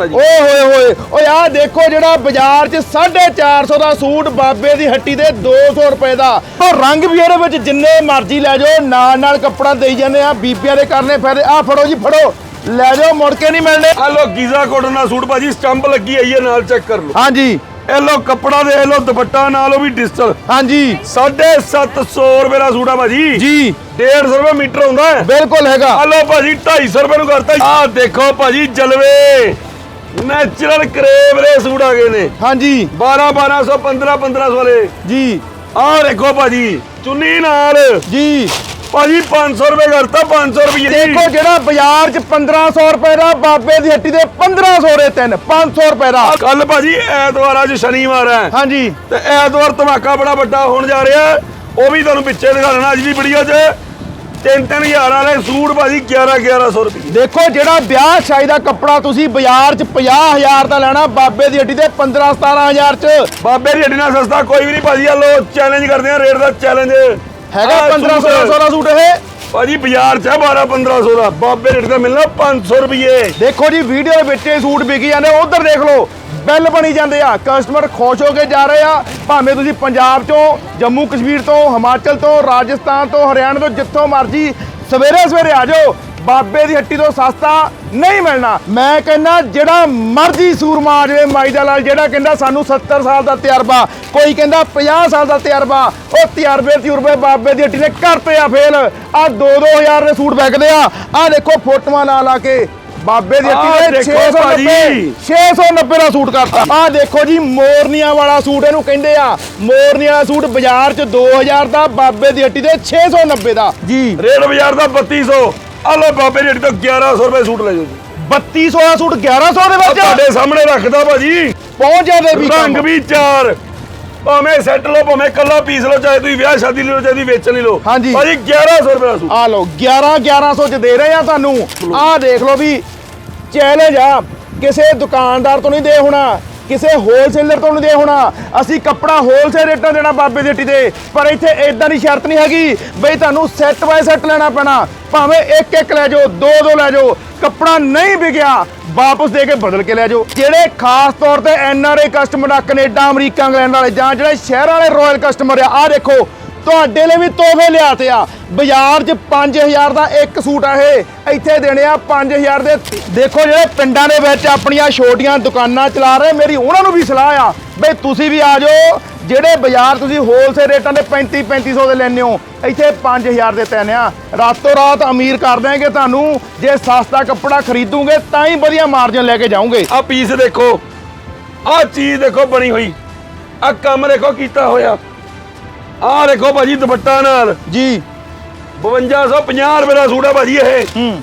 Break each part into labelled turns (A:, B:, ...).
A: ਓਏ ਹੋਏ ਹੋਏ ਓਏ ਆਹ ਦੇਖੋ ਜਿਹੜਾ ਬਾਜ਼ਾਰ 'ਚ 450 ਦਾ ਸੂਟ ਬਾਬੇ ਦੀ ਹੱਟੀ ਦੇ 200 ਰੁਪਏ ਦਾ। ਉਹ ਰੰਗ ਵੀ ਇਹਦੇ ਵਿੱਚ ਜਿੰਨੇ ਮਰਜ਼ੀ ਲੈ ਜਾਓ ਨਾਲ ਨਾਲ ਕੱਪੜਾ ਦੇਈ ਜਾਂਦੇ ਆ ਬੀਬੀਆਂ ਦੇ ਕਰਨੇ ਫਾਇਦੇ। ਆ ਫੜੋ ਜੀ ਫੜੋ। ਲੈ ਜਾਓ ਮੁੜ ਕੇ ਨਹੀਂ ਮਿਲਣੇ।
B: ਆ ਲੋ ਗੀਜ਼ਾ ਕੋਟਨ ਦਾ ਸੂਟ ਭਾਜੀ ਸਟੰਪ ਲੱਗੀ ਆਈ ਹੈ ਨਾਲ ਚੈੱਕ ਕਰ ਲਓ।
A: ਹਾਂਜੀ।
B: ਇਹ ਲੋ ਕੱਪੜਾ ਦੇ ਲੋ ਦੁਪੱਟਾ ਨਾਲ ਉਹ ਵੀ ਡਿਜੀਟਲ।
A: ਹਾਂਜੀ।
B: 750 ਰੁਪਏ ਦਾ ਸੂਟ ਆ ਭਾਜੀ।
A: ਜੀ।
B: 150 ਰੁਪਏ ਮੀਟਰ ਹੁੰਦਾ। ਹੈ
A: ਬਿਲਕੁਲ ਹੈਗਾ।
B: ਆ ਲੋ ਭਾਜੀ 250 ਰੁਪਏ ਨੂੰ ਕਰਤਾ ਆ ਦੇਖੋ ਭਾਜੀ ਜਲਵੇ। ਨੈਚੁਰਲ ਕਰੇਵ ਦੇ ਸੂਟ ਆ ਗਏ ਨੇ।
A: ਹਾਂਜੀ।
B: 12 1200 15 1500 ਵਾਲੇ।
A: ਜੀ।
B: ਆ ਦੇਖੋ ਭਾਜੀ ਚੁੰਨੀ ਨਾਲ।
A: ਜੀ।
B: ਭਾਜੀ 500 ਰੁਪਏ ਕਰਤਾ 500 ਰੁਪਏ
A: ਦੇਖੋ ਜਿਹੜਾ ਬਾਜ਼ਾਰ 'ਚ 1500 ਰੁਪਏ ਦਾ ਬਾਬੇ ਦੀ ਹੱਟੀ ਦੇ 1500 ਦੇ ਤਿੰਨ 500 ਰੁਪਏ ਦਾ।
B: ਕੱਲ ਭਾਜੀ ਐਤਵਾਰ ਅੱਜ ਸ਼ਨੀਵਾਰ ਹੈ।
A: ਹਾਂਜੀ।
B: ਤੇ ਐਤਵਾਰ ਧਮਾਕਾ ਬੜਾ ਵੱਡਾ ਹੋਣ ਜਾ ਰਿਹਾ। ਉਹ ਵੀ ਤੁਹਾਨੂੰ ਪਿੱਛੇ ਦਿਖਾ ਦੇਣਾ ਅੱਜ ਦੀ ਵੀਡੀਓ 'ਚ। ਤਿੰਨ ਤਿੰਨ ਹਜ਼ਾਰ ਵਾਲੇ ਸੂਟ ਭਾਜੀ 11 1100 ਰੁਪਏ।
A: ਦੇਖੋ ਜਿਹੜਾ ਵਿਆਹ ਸ਼ਾਦੀ ਦਾ ਕੱਪੜਾ ਤੁਸੀਂ ਬਾਜ਼ਾਰ 'ਚ 50000 ਦਾ ਲੈਣਾ ਬਾਬੇ ਦੀ ਹੱਟੀ ਦੇ 15 17000 'ਚ।
B: ਬਾਬੇ ਦੀ ਹੱਡੀ ਨਾਲ ਸਸਤਾ ਕੋਈ ਵੀ ਨਹੀਂ ਭਾਜੀ ਆ ਲੋ ਚੈਲੰਜ ਕਰਦੇ ਆ ਰੇਟ ਦਾ ਚੈਲੰਜ
A: ਹੈਗਾ 1500 1600 ਦਾ ਸੂਟ ਇਹ।
B: ਭਾਜੀ ਬਾਜ਼ਾਰ 'ਚ ਹੈ 12 1500 ਦਾ। ਬਾਬੇ ਰੇਟ ਦਾ ਮਿਲਣਾ 500 ਰੁਪਏ
A: ਦੇਖੋ ਜੀ ਵੀਡੀਓ ਦੇ ਵਿੱਚ ਇਹ ਸੂਟ ਵਿਕੀ ਜਾਂਦੇ, ਉਧਰ ਦੇਖ ਲਓ, ਬਿੱਲ ਬਣੀ ਜਾਂਦੇ ਆ। ਕਸਟਮਰ ਖੁਸ਼ ਹੋ ਕੇ ਜਾ ਰਹੇ ਆ। ਭਾਵੇਂ ਤੁਸੀਂ ਪੰਜਾਬ ਤੋਂ, ਜੰਮੂ ਕਸ਼ਮੀਰ ਤੋਂ, ਹਿਮਾਚਲ ਤੋਂ, ਰਾਜਸਥਾਨ ਤੋਂ, ਹਰਿਆਣਾ ਤੋਂ, ਜਿੱਥੋਂ ਮਰਜ਼ੀ ਸਵੇਰੇ ਸਵੇਰੇ ਆ ਜਾਓ। ਬਾਬੇ ਦੀ ਹੱਟੀ ਤੋਂ ਸਸਤਾ ਨਹੀਂ ਮਿਲਣਾ। ਮੈਂ ਕਹਿੰਦਾ ਜਿਹੜਾ ਮਰਜ਼ੀ ਸੂਰਮਾ ਆ ਜਾਵੇ ਮਾਈ ਦਾ ਲਾਲ ਜਿਹੜਾ ਕਹਿੰਦਾ ਸਾਨੂੰ 70 ਸਾਲ ਦਾ ਤਜਰਬਾ ਕੋਈ ਕਹਿੰਦਾ 50 ਸਾਲ ਦਾ ਤਜਰਬਾ ਉਹ ਤਜਰਬੇ ਤਜਰਬੇ ਬਾਬੇ ਦੀ ਹੱਟੀ ਨੇ ਕਰਤੇ ਆ ਫੇਲ। ਆ 2-2000 ਦੇ ਸੂਟ ਵਿਕਦੇ ਆ। ਆ ਦੇਖੋ ਫੋਟੋਆਂ ਲਾ ਲਾ ਕੇ। ਬਾਬੇ ਦੀ ਹੱਟੀ ਦੇ
B: ਦੇਖੋ
A: 690
B: ਭਾਜੀ।
A: 690 ਦਾ ਸੂਟ ਕਰਤਾ। ਆ ਦੇਖੋ ਜੀ ਮੋਰਨੀਆਂ ਵਾਲਾ ਸੂਟ ਇਹਨੂੰ ਕਹਿੰਦੇ ਆ। ਮੋਰਨੀਆਂ ਵਾਲਾ ਸੂਟ ਬਾਜ਼ਾਰ 'ਚ 2000 ਦਾ ਬਾਬੇ ਦੀ ਹੱਟੀ ਦੇ 690 ਦਾ। ਜੀ।
B: ਰੇਟ ਬਾਜ਼ਾਰ ਦਾ 3200 ਆ ਲੋ ਬਾਬੇ ਹੱਡੀ ਤੋਂ 1100 ਰੁਪਏ ਸੂਟ ਲੈ ਜਾਓ ਜੀ।
A: 3200 ਦਾ ਸੂਟ 1100 ਦੇ ਵਿੱਚ
B: ਤੁਹਾਡੇ ਸਾਹਮਣੇ ਰੱਖਦਾ ਭਾਜੀ।
A: ਪਹੁੰਚ ਜਾਂਦੇ ਵੀ
B: ਰੰਗ ਵੀ ਚਾਰ। ਭਾਵੇਂ ਸੈੱਟ ਲਓ ਭਾਵੇਂ ਕੱਲਾ ਪੀਸ ਲਓ ਚਾਹੇ ਤੁਸੀਂ ਵਿਆਹ ਸ਼ਾਦੀ ਲਈ ਲਓ ਚਾਹੇ ਤੁਸੀਂ ਵੇਚਣ ਲਈ ਲਓ।
A: ਹਾਂਜੀ।
B: ਭਾਜੀ 1100 ਰੁਪਏ ਦਾ ਸੂਟ।
A: ਆ ਲਓ 11 1100 ਚ ਦੇ ਰਹੇ ਆ ਤੁਹਾਨੂੰ। ਆ ਦੇਖ ਲਓ ਵੀ ਚੈਲੰਜ ਆ। ਕਿਸੇ ਦੁਕਾਨਦਾਰ ਤੋਂ ਨਹੀਂ ਦੇ ਹੋਣਾ। ਕਿਸੇ ਹੋਲਸੇਲਰ ਤੋਂ ਨਹੀਂ ਦੇ ਹੋਣਾ। ਅਸੀਂ ਕੱਪੜਾ ਹੋਲਸੇਲ ਰੇਟਾਂ ਦੇਣਾ ਬਾਬੇ ਦੀ। ਹੱਟੀ ਤੇ ਪਰ ਇੱਥੇ ਇਦਾਂ ਦੀ ਸ਼ਰਤ ਨਹੀਂ ਹੈਗੀ ਬਈ ਤੁਹਾਨੂੰ ਸੈੱਟ ਬਾਏ ਸੈੱਟ ਲੈਣਾ ਪੈਣਾ। ਭਾਵੇਂ ਇੱਕ ਇੱਕ ਲੈ ਜਾਓ, ਦੋ ਦੋ ਲੈ ਜਾਓ, ਕੱਪੜਾ ਨਹੀਂ ਵਿਕਿਆ, ਵਾਪਸ ਦੇ ਕੇ ਬਦਲ ਕੇ ਲੈ ਜਾਓ। ਜਿਹੜੇ ਖਾਸ ਤੌਰ ਤੇ ਐਨ ਆਰ ਆਈ ਕਸਟਮਰ ਆ, ਕੈਨੇਡਾ, ਅਮਰੀਕਾ, ਇੰਗਲੈਂਡ ਵਾਲੇ ਜਾਂ ਜਿਹੜੇ ਸ਼ਹਿਰ ਵਾਲੇ ਰਾਇਲ ਕਸਟਮਰ ਆ ਆ ਦੇਖੋ ਤੁਹਾਡੇ ਲਈ ਵੀ ਤੋਹਫੇ ਲਿਆਤੇ ਆ। ਬਾਜ਼ਾਰ 'ਚ 5000 ਦਾ ਇੱਕ ਸੂਟ ਆ ਇਹ। ਇੱਥੇ ਦੇਣੇ ਆ 5000 ਦੇ। ਦੇਖੋ ਜਿਹੜੇ ਪਿੰਡਾਂ ਦੇ ਵਿੱਚ ਆਪਣੀਆਂ ਛੋਟੀਆਂ ਦੁਕਾਨਾਂ ਚਲਾ ਰਹੇ, ਮੇਰੀ ਉਹਨਾਂ ਨੂੰ ਵੀ ਸਲਾਹ ਆ। ਬਈ ਤੁਸੀਂ ਵੀ ਆ ਜਾਓ। ਜਿਹੜੇ ਬਾਜ਼ਾਰ ਤੁਸੀਂ ਹੋਲਸੇਲ ਰੇਟਾਂ ਦੇ 35 3500 ਦੇ ਲੈਂਦੇ ਹੋ, ਇੱਥੇ 5000 ਦੇ ਤਿੰਨ ਆ। ਰਾਤੋਂ ਰਾਤ ਅਮੀਰ ਕਰ ਦੇਣਗੇ ਤੁਹਾਨੂੰ। ਜੇ ਸਸਤਾ ਕੱਪੜਾ ਖਰੀਦੋਗੇ, ਤਾਂ ਹੀ ਵਧੀਆ ਮਾਰਜਨ ਲੈ ਕੇ ਜਾਓਗੇ।
B: ਆ ਪੀਸ ਦੇਖੋ। ਆ ਚੀਜ਼ ਦੇਖੋ ਬਣੀ ਹੋਈ। ਆ ਕੰਮ ਦੇਖੋ ਕੀਤਾ ਹੋਇਆ। ਆ ਦੇਖੋ ਭਾਜੀ ਦੁਪੱਟਾ ਨਾਲ।
A: ਜੀ।
B: 5250 ਰੁਪਏ ਦਾ ਸੂਟ ਆ ਭਾਜੀ ਇਹ।
A: ਹੂੰ।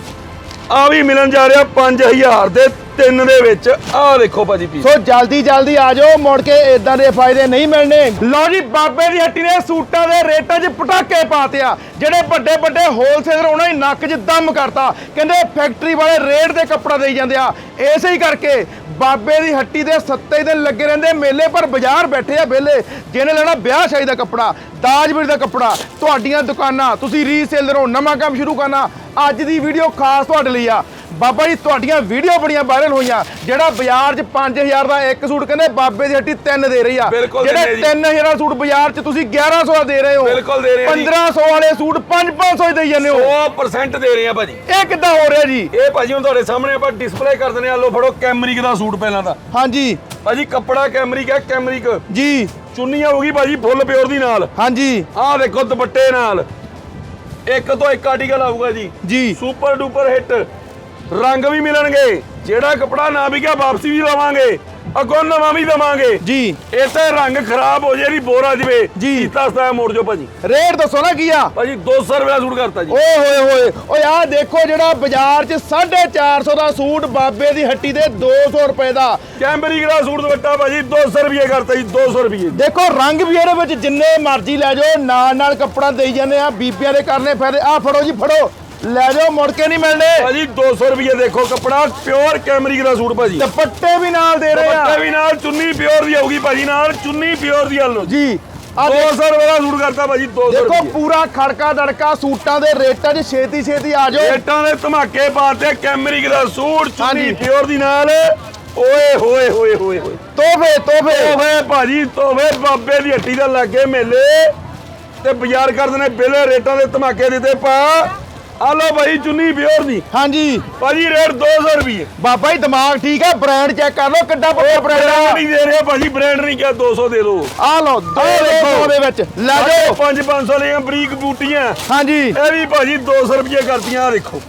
B: ਆ ਵੀ ਮਿਲਣ ਜਾ ਰਿਹਾ 5000 ਦੇ ਤਿੰਨ ਦੇ ਵਿੱਚ। ਆਹ ਦੇਖੋ ਭਾਜੀ ਪੀਸ।
A: ਸੋ ਜਲਦੀ ਜਲਦੀ ਆ ਜਾਓ, ਮੁੜ ਕੇ ਇਦਾਂ ਦੇ ਫਾਇਦੇ ਨਹੀਂ ਮਿਲਣੇ। ਲਓ ਜੀ, ਬਾਬੇ ਦੀ ਹੱਟੀ ਨੇ ਸੂਟਾਂ ਦੇ ਰੇਟਾਂ 'ਚ ਪਟਾਕੇ ਪਾਤੇ ਆ। ਜਿਹੜੇ ਵੱਡੇ ਵੱਡੇ ਹੋਲਸੇਲਰ ਉਹਨਾਂ ਨੇ ਨੱਕ 'ਚ ਦਮ ਕਰਤਾ। ਕਹਿੰਦੇ ਫੈਕਟਰੀ ਵਾਲੇ ਰੇਟ ਦੇ ਕੱਪੜਾ ਦੇਈ ਜਾਂਦੇ ਆ। ਇਸੇ ਹੀ ਕਰਕੇ ਬਾਬੇ ਦੀ ਹੱਟੀ ਦੇ ਸੱਤੇ ਦਿਨ ਲੱਗੇ ਰਹਿੰਦੇ ਮੇਲੇ, ਪਰ ਬਾਜ਼ਾਰ ਬੈਠੇ ਆ ਵਿਹਲੇ। ਜਿਹਨੇ ਲੈਣਾ ਵਿਆਹ ਸ਼ਾਦੀ ਦਾ ਕੱਪੜਾ, ਦਾਜਵੀਰ ਦਾ ਕੱਪੜਾ, ਤੁਹਾਡੀਆਂ ਦੁਕਾਨਾਂ। ਤੁਸੀਂ ਰੀਸੇਲਰ ਹੋ ਨਵਾਂ ਕੰਮ ਸ਼ੁਰੂ ਕਰਨਾ। ਅੱਜ ਦੀ ਵੀਡੀਓ ਖਾਸ ਤੁਹਾਡੇ ਲਈ ਆ। ਬਾਬਾ ਜੀ ਤੁਹਾਡੀਆਂ ਵੀਡੀਓ ਬੜੀਆਂ ਵਾਇਰਲ ਹੋਈਆਂ। ਜਿਹੜਾ ਬਾਜ਼ਾਰ 'ਚ 5000 ਦਾ ਇੱਕ ਸੂਟ ਕਹਿੰਦੇ ਬਾਬੇ ਦੀ ਹੱਟੀ ਤਿੰਨ ਦੇ ਰਹੀ ਆ। ਜਿਹੜੇ
B: ਦਿੰਦੇ ਜੀ।
A: 3000 ਦਾ ਸੂਟ ਬਾਜ਼ਾਰ 'ਚ ਤੁਸੀਂ 1100 ਦਾ ਦੇ ਰਹੇ ਹੋ।
B: ਬਿਲਕੁਲ ਦੇ ਰਹੇ ਆ ਜੀ।
A: 1500 ਵਾਲੇ ਸੂਟ 5-500 ਦੇ ਦੇਈ ਜਾਂਦੇ ਹੋ।
B: 100% ਦੇ ਰਹੇ ਆ ਭਾਜੀ।
A: ਇਹ ਕਿੱਦਾਂ ਹੋ ਰਿਹਾ ਜੀ?
B: ਇਹ ਭਾਜੀ ਹੁਣ ਤੁਹਾਡੇ ਸਾਹਮਣੇ ਆਪਾਂ ਡਿਸਪਲੇ ਕਰ ਦਿੰਦੇ ਆ ਲੋ ਫੜੋ ਕੈਮਰਿਕ ਦਾ ਸੂਟ ਪਹਿਲਾਂ ਦਾ।
A: ਹਾਂਜੀ।
B: ਭਾਜੀ ਕੱਪੜਾ ਕੈਮਰਿਕ ਹੈ ਕੈਮਰਿਕ।
A: ਜੀ।
B: ਚੁੰਨੀਆਂ ਹੋਗੀ ਭਾਜੀ ਫੁੱਲ ਪਿਓਰ ਦੀ ਨਾਲ।
A: ਹਾਂਜੀ।
B: ਆਹ ਦੇਖੋ ਦੁਪੱਟੇ ਨਾਲ। ਇੱਕ ਤੋਂ ਇੱਕ ਆਰਟੀਕਲ ਆਊਗਾ ਜੀ।
A: ਜੀ।
B: ਸੁਪਰ ਡੂਪਰ ਹਿੱਟ ਰੰਗ ਵੀ ਮਿਲਣਗੇ। ਜਿਹੜਾ ਕਪੜਾ ਨਾ ਵਿਕਿਆ ਵਾਪਸੀ ਵੀ ਲਵਾਂਗੇ। ਅੱਗੋਂ ਨਵਾਂ ਵੀ ਦਵਾਂਗੇ।
A: ਜੀ।
B: ਇਹ ਤੇ ਰੰਗ ਖਰਾਬ ਹੋ ਜੇ ਦੀ ਬੋਰਾ ਜਵੇ
A: ਜੀ।
B: ਕੀਤਾ ਸਤਾ ਮੋੜ ਜੋ ਭਾਜੀ।
A: ਰੇਟ ਦੱਸੋ ਨਾ ਕੀ ਆ?
B: ਭਾਜੀ 200 ਰੁਪਏ ਦਾ ਸੂਟ ਕਰਤਾ ਜੀ।
A: ਓਏ ਹੋਏ ਹੋਏ। ਓਏ ਆਹ ਦੇਖੋ ਜਿਹੜਾ ਬਾਜ਼ਾਰ 'ਚ 450 ਦਾ ਸੂਟ ਬਾਬੇ ਦੀ ਹੱਟੀ ਦੇ 200 ਰੁਪਏ ਦਾ।
B: ਕੈਂਬਰਿਕ ਦਾ ਸੂਟ ਦੁਪੱਟਾ ਭਾਜੀ 200 ਰੁਪਏ ਕਰਤਾ ਜੀ 200 ਰੁਪਏ
A: ਦੇਖੋ ਰੰਗ ਵੀ ਇਹਦੇ ਵਿੱਚ ਜਿੰਨੇ ਮਰਜ਼ੀ ਲੈ ਜਾਓ ਨਾਲ ਨਾਲ ਕੱਪੜਾ ਦੇਈ ਜਾਂਦੇ ਆ ਬੀਬੀਆਂ ਦੇ ਕਰਨੇ ਫਾਇਦੇ। ਆ ਫੜੋ ਜੀ ਫੜੋ। ਲੈ ਜਾਓ ਮੁੜ ਕੇ ਨਹੀਂ ਮਿਲਣੇ।
B: ਭਾਜੀ 200 ਰੁਪਏ ਦੇਖੋ ਕਪੜਾ ਪਿਓਰ ਕੈਮਰਿਕ ਦਾ ਸੂਟ ਭਾਜੀ।
A: ਦੁਪੱਟੇ ਵੀ ਨਾਲ ਦੇ ਰਹੇ ਆ।
B: ਦੁਪੱਟੇ ਵੀ ਨਾਲ ਚੁੰਨੀ ਪਿਓਰ ਦੀ ਆਊਗੀ ਭਾਜੀ ਨਾਲ ਚੁੰਨੀ ਪਿਓਰ ਦੀ ਆਲੋ
A: ਜੀ। ਆ
B: 200 ਰੁਪਏ ਦਾ ਸੂਟ ਕਰਤਾ ਭਾਜੀ 200
A: ਦੇਖੋ ਪੂਰਾ ਖੜਕਾ ਦੜਕਾ ਸੂਟਾਂ ਦੇ ਰੇਟਾਂ 'ਚ ਛੇਤੀ ਛੇਤੀ ਆ ਜਾਓ।
B: ਰੇਟਾਂ ਦੇ ਧਮਾਕੇ ਪਾਤੇ ਕੈਮਰਿਕ ਦਾ ਸੂਟ ਚੁੰਨੀ। ਪਿਓਰ ਦੀ ਨਾਲ। ਓਏ ਹੋਏ ਹੋਏ ਹੋਏ ਹੋਏ।
A: ਤੋਹਫੇ ਤੋਹਫੇ।
B: ਤੋਹਫੇ ਭਾਜੀ ਤੋਹਫੇ ਬਾਬੇ ਦੀ ਹੱਟੀ ਦਾ ਲੱਗੇ ਮੇਲੇ। ਤੇ ਬਾਜ਼ਾਰ ਕਰਦੇ ਨੇ ਬਿਲੇ ਰੇਟਾਂ ਦੇ ਧਮਾਕੇ ਦਿੱਤੇ ਪਾ। ਆ ਲੋ ਭਾਈ ਚੁੰਨੀ ਪਿਓਰ ਦੀ।
A: ਹਾਂਜੀ।
B: ਭਾਜੀ ਰੇਟ 200 ਰੁਪਏ
A: ਬਾਬਾ ਜੀ ਦਿਮਾਗ ਠੀਕ ਹੈ? ਬ੍ਰਾਂਡ ਚੈੱਕ ਕਰ ਲਓ ਕਿੱਡਾ ਵੱਡਾ
B: ਬ੍ਰਾਂਡ
A: ਬ੍ਰਾਂਡ
B: ਨਹੀਂ ਦੇ ਰਿਹਾ ਭਾਜੀ ਬ੍ਰਾਂਡ ਨਹੀਂ ਕਿਹਾ 200 ਦੇ ਲੋ
A: ਆ ਲਓ ਦੋ
B: ਆਹ ਦੇਖੋ।
A: ਦੇ ਵਿੱਚ। ਲੈ ਜਾਓ।
B: 5 500 ਲਈਆਂ ਬਰੀਕ ਬੂਟੀਆਂ।
A: ਹਾਂਜੀ।
B: ਇਹ ਵੀ ਭਾਜੀ 200 ਰੁਪਏ ਕਰਦੀਆਂ ਆਹ ਦੇਖੋ।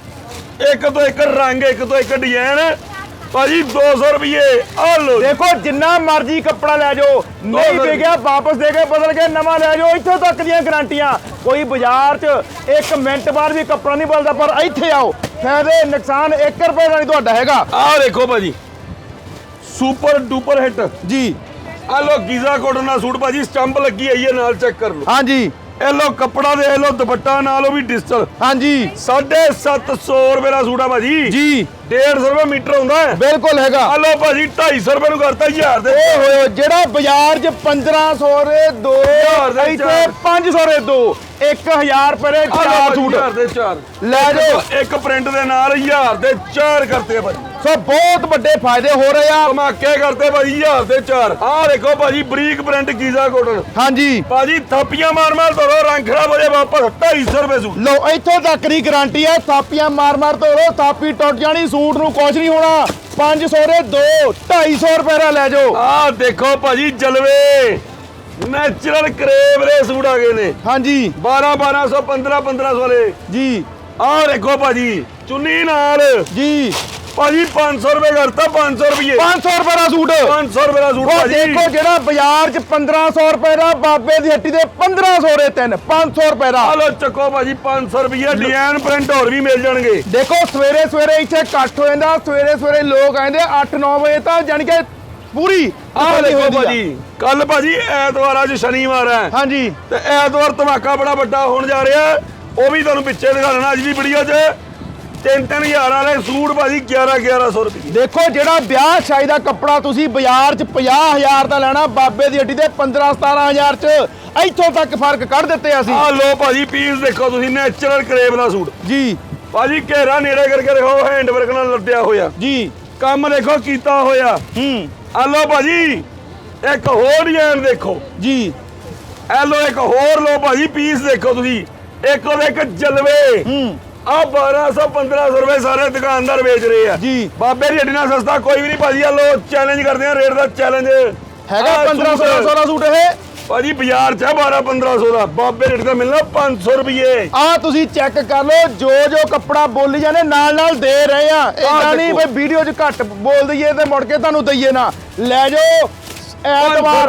B: ਇੱਕ ਤੋਂ ਇੱਕ ਰੰਗ ਇੱਕ ਤੋਂ ਇੱਕ ਡਿਜ਼ਾਈਨ ਭਾਜੀ 200 ਰੁਪਏ ਆ ਲੋ
A: ਦੇਖੋ ਜਿੰਨਾ ਮਰਜ਼ੀ ਕੱਪੜਾ ਲੈ ਜਾਓ। ਨਹੀਂ
B: ਸੌ
A: ਵਿਕਿਆ ਵਾਪਸ ਦੇ ਕੇ ਬਦਲ ਕੇ ਨਵਾਂ ਲੈ ਜਾਓ। ਇੱਥੋਂ ਤੱਕ ਦੀਆਂ ਗਾਰੰਟੀਆਂ। ਕੋਈ ਬਾਜ਼ਾਰ 'ਚ ਇੱਕ ਮਿੰਟ ਬਾਅਦ ਵੀ ਕੱਪੜਾ ਨਹੀਂ ਬਦਲਦਾ ਪਰ ਇੱਥੇ ਆਓ। ਫਾਇਦੇ ਨੁਕਸਾਨ 1 ਰੁਪਏ ਦਾ ਨਹੀਂ ਤੁਹਾਡਾ ਹੈਗਾ।
B: ਆਹ ਦੇਖੋ ਭਾਜੀ। ਸੁਪਰ ਡੂਪਰ ਹਿੱਟ
A: ਜੀ।
B: ਆ ਲੋ ਗੀਜ਼ਾ ਕੋਟਨ ਦਾ ਸੂਟ ਭਾਜੀ ਸਟੰਪ ਲੱਗੀ ਆਈ ਹੈ ਨਾਲ ਚੈੱਕ ਕਰ ਲਓ।
A: ਹਾਂਜੀ।
B: ਇਹ ਲੋ ਕੱਪੜਾ ਦੇ ਲੋ ਦੁਪੱਟਾ ਨਾਲ ਉਹ ਵੀ ਡਿਜੀਟਲ।
A: ਹਾਂਜੀ।
B: 750 ਰੁਪਏ ਦਾ ਸੂਟ ਆ ਭਾਜੀ।
A: ਜੀ।
B: 150 ਰੁਪਏ ਮੀਟਰ ਹੁੰਦਾ ਹੈ।
A: ਬਿਲਕੁਲ ਹੈਗਾ।
B: ਆ ਲੋ ਭਾਜੀ 250 ਰੁਪਏ ਨੂੰ ਕਰਤਾ 1000 ਦੇ।
A: ਓਏ ਹੋਏ ਜਿਹੜਾ ਬਾਜ਼ਾਰ 'ਚ 1500 ਦੇ ਦੋ ਇੱਥੇ
B: ਚਾਰ।
A: 500 ਦੇ ਦੋ। 1000 ਰੁਪਏ ਦੇ ਚਾਰ ਸੂਟ।
B: 1000 ਦੇ 4
A: ਲੈ ਜਾਓ।
B: ਇੱਕ ਪ੍ਰਿੰਟ ਦੇ ਨਾਲ 1000 ਦੇ 4 ਕਰਤੇ ਆ ਭਾਜੀ
A: ਸੋ ਬਹੁਤ ਵੱਡੇ ਫਾਇਦੇ ਹੋ ਰਹੇ ਆ।
B: ਧਮਾਕੇ ਕਰਤੇ ਭਾਜੀ 1000 ਦੇ 4 ਆਹ ਦੇਖੋ ਭਾਜੀ ਬਰੀਕ ਪ੍ਰਿੰਟ ਗੀਜ਼ਾ ਕੋਟਨ
A: ਹਾਂਜੀ।
B: ਭਾਜੀ ਥਾਪੀਆਂ ਮਾਰ ਮਾਰ ਤੋਰੋ ਰੰਗ ਖਰਾਬ ਹੋ ਜਾਏ ਵਾਪਸ। 250 ਰੁਪਏ ਸੂਟ।
A: ਲੋ ਇੱਥੋਂ ਤੱਕ ਦੀ ਗਾਰੰਟੀ ਹੈ ਥਾਪੀਆਂ ਮਾਰ ਮਾਰ ਤੋੜੋ ਥਾਪੀ ਟੁੱਟ ਜਾਣੀ ਸੂਟ ਨੂੰ ਕੁਝ ਨਹੀਂ ਹੋਣਾ। 500 ਦੇ ਦੋ 250 ਰੁਪਏ ਦਾ ਲੈ ਜਾਓ।
B: ਆਹ ਦੇਖੋ ਭਾਜੀ ਜਲਵੇ। ਨੈਚੁਰਲ ਕਰੇਵ ਦੇ ਸੂਟ ਆ ਗਏ ਨੇ।
A: ਹਾਂਜੀ।
B: 12 1200 15 1500 ਵਾਲੇ।
A: ਜੀ।
B: ਆਹ ਦੇਖੋ ਭਾਜੀ ਚੁੰਨੀ ਨਾਲ।
A: ਜੀ।
B: ਭਾਜੀ 500 ਰੁਪਏ ਕਰਤਾ 500 ਰੁਪਏ
A: 500 ਰੁਪਏ ਦਾ ਸੂਟ।
B: 500 ਰੁਪਏ ਦਾ ਸੂਟ ਭਾਜੀ।
A: ਦੇਖੋ ਜਿਹੜਾ ਬਾਜ਼ਾਰ 'ਚ 1500 ਰੁਪਏ ਦਾ ਬਾਬੇ ਦੀ ਹੱਟੀ ਦੇ 1500 ਦੇ ਤਿੰਨ 500 ਰੁਪਏ ਦਾ।
B: ਆ ਲੋ ਚੱਕੋ ਭਾਜੀ 500 ਰੁਪਏ ਡਿਜ਼ਾਈਨ ਪ੍ਰਿੰਟ ਹੋਰ ਵੀ ਮਿਲ ਜਾਣਗੇ।
A: ਦੇਖੋ ਸਵੇਰੇ ਸਵੇਰੇ ਇੱਥੇ ਇਕੱਠ ਹੋ ਜਾਂਦਾ ਸਵੇਰੇ ਸਵੇਰੇ ਲੋਕ ਆਉਂਦੇ 8-9 ਵਜੇ ਤਾਂ ਜਾਣੀ ਕਿ ਪੂਰੀ
B: ਆਹ ਦੇਖੋ
A: ਆ।
B: ਭਾਜੀ ਕੱਲ ਭਾਜੀ ਐਤਵਾਰ ਅੱਜ ਸ਼ਨੀਵਾਰ ਹੈ।
A: ਹਾਂਜੀ।
B: ਤੇ ਐਤਵਾਰ ਧਮਾਕਾ ਬੜਾ ਵੱਡਾ ਹੋਣ ਜਾ ਰਿਹਾ। ਉਹ ਵੀ ਤੁਹਾਨੂੰ ਪਿੱਛੇ ਦਿਖਾ ਦੇਣਾ ਅੱਜ ਦੀ ਵੀਡੀਓ 'ਚ। ਤਿੰਨ ਤਿੰਨ ਹਜ਼ਾਰ ਵਾਲੇ ਸੂਟ ਭਾਜੀ 11 1100 ਰੁਪਏ।
A: ਦੇਖੋ ਜਿਹੜਾ ਵਿਆਹ ਸ਼ਾਦੀ ਦਾ ਕੱਪੜਾ ਤੁਸੀਂ ਬਾਜ਼ਾਰ 'ਚ 50000 ਦਾ ਲੈਣਾ ਬਾਬੇ ਦੀ ਹੱਟੀ ਦੇ 15-17000 'ਚ ਇੱਥੋਂ ਤੱਕ ਫ਼ਰਕ ਕੱਢ ਦਿੱਤੇ ਅਸੀਂ।
B: ਆਹ ਲੋ ਭਾਜੀ ਪੀਸ ਦੇਖੋ ਤੁਸੀਂ ਨੈਚੁਰਲ ਕਰੇਵ ਦਾ ਸੂਟ।
A: ਜੀ।
B: ਭਾਜੀ ਘੇਰਾ ਨੇੜੇ ਕਰਕੇ ਦੇਖੋ ਹੈਂਡ ਵਰਕ ਨਾਲ ਲੱਦਿਆ ਹੋਇਆ।
A: ਜੀ।
B: ਕੰਮ ਦੇਖੋ ਕੀਤਾ ਹੋਇਆ।
A: ਹੂੰ।
B: ਆ ਲੋ ਭਾਜੀ ਇੱਕ ਹੋਰ ਡਿਜ਼ਾਈਨ ਦੇਖੋ।
A: ਜੀ।
B: ਐ ਲੋ ਇੱਕ ਹੋਰ ਲੋ ਭਾਜੀ ਪੀਸ ਦੇਖੋ ਤੁਸੀਂ। ਇੱਕ ਉਹਦੇ ਇੱਕ ਜਲਵੇ।
A: ਹੂੰ।
B: ਆ 1200 1500 ਰੁਪਏ ਸਾਰੇ ਦੁਕਾਨਦਾਰ ਵੇਚ ਰਹੇ ਆ।
A: ਜੀ।
B: ਬਾਬੇ ਦੀ ਹੱਡੀ ਨਾਲ ਸਸਤਾ ਕੋਈ ਵੀ ਨਹੀਂ ਭਾਜੀ ਆ ਲੋ ਚੈਲੰਜ ਕਰਦੇ ਆ ਰੇਟ ਦਾ ਚੈਲੰਜ
A: ਹੈਗਾ 1500 ਦਾ ਸੂਟ ਇਹ।
B: ਭਾਜੀ ਬਾਜ਼ਾਰ 'ਚ 12 1500 ਦਾ। ਬਾਬੇ ਰੇਟ ਦਾ ਮਿਲਣਾ 500 ਰੁਪਏ
A: ਆ ਤੁਸੀਂ ਚੈੱਕ ਕਰ ਲਓ ਜੋ ਜੋ ਕੱਪੜਾ ਬੋਲੀ ਜਾਂਦੇ ਨਾਲ ਨਾਲ ਦੇ ਰਹੇ ਆ। ਇਦਾਂ ਨਹੀਂ। ਬਈ ਵੀਡੀਓ 'ਚ ਘੱਟ ਬੋਲ ਦਈਏ ਤੇ ਮੁੜ ਕੇ ਤੁਹਾਨੂੰ ਦਈਏ ਨਾ। ਲੈ ਜਾਓ ਐਤਵਾਰ।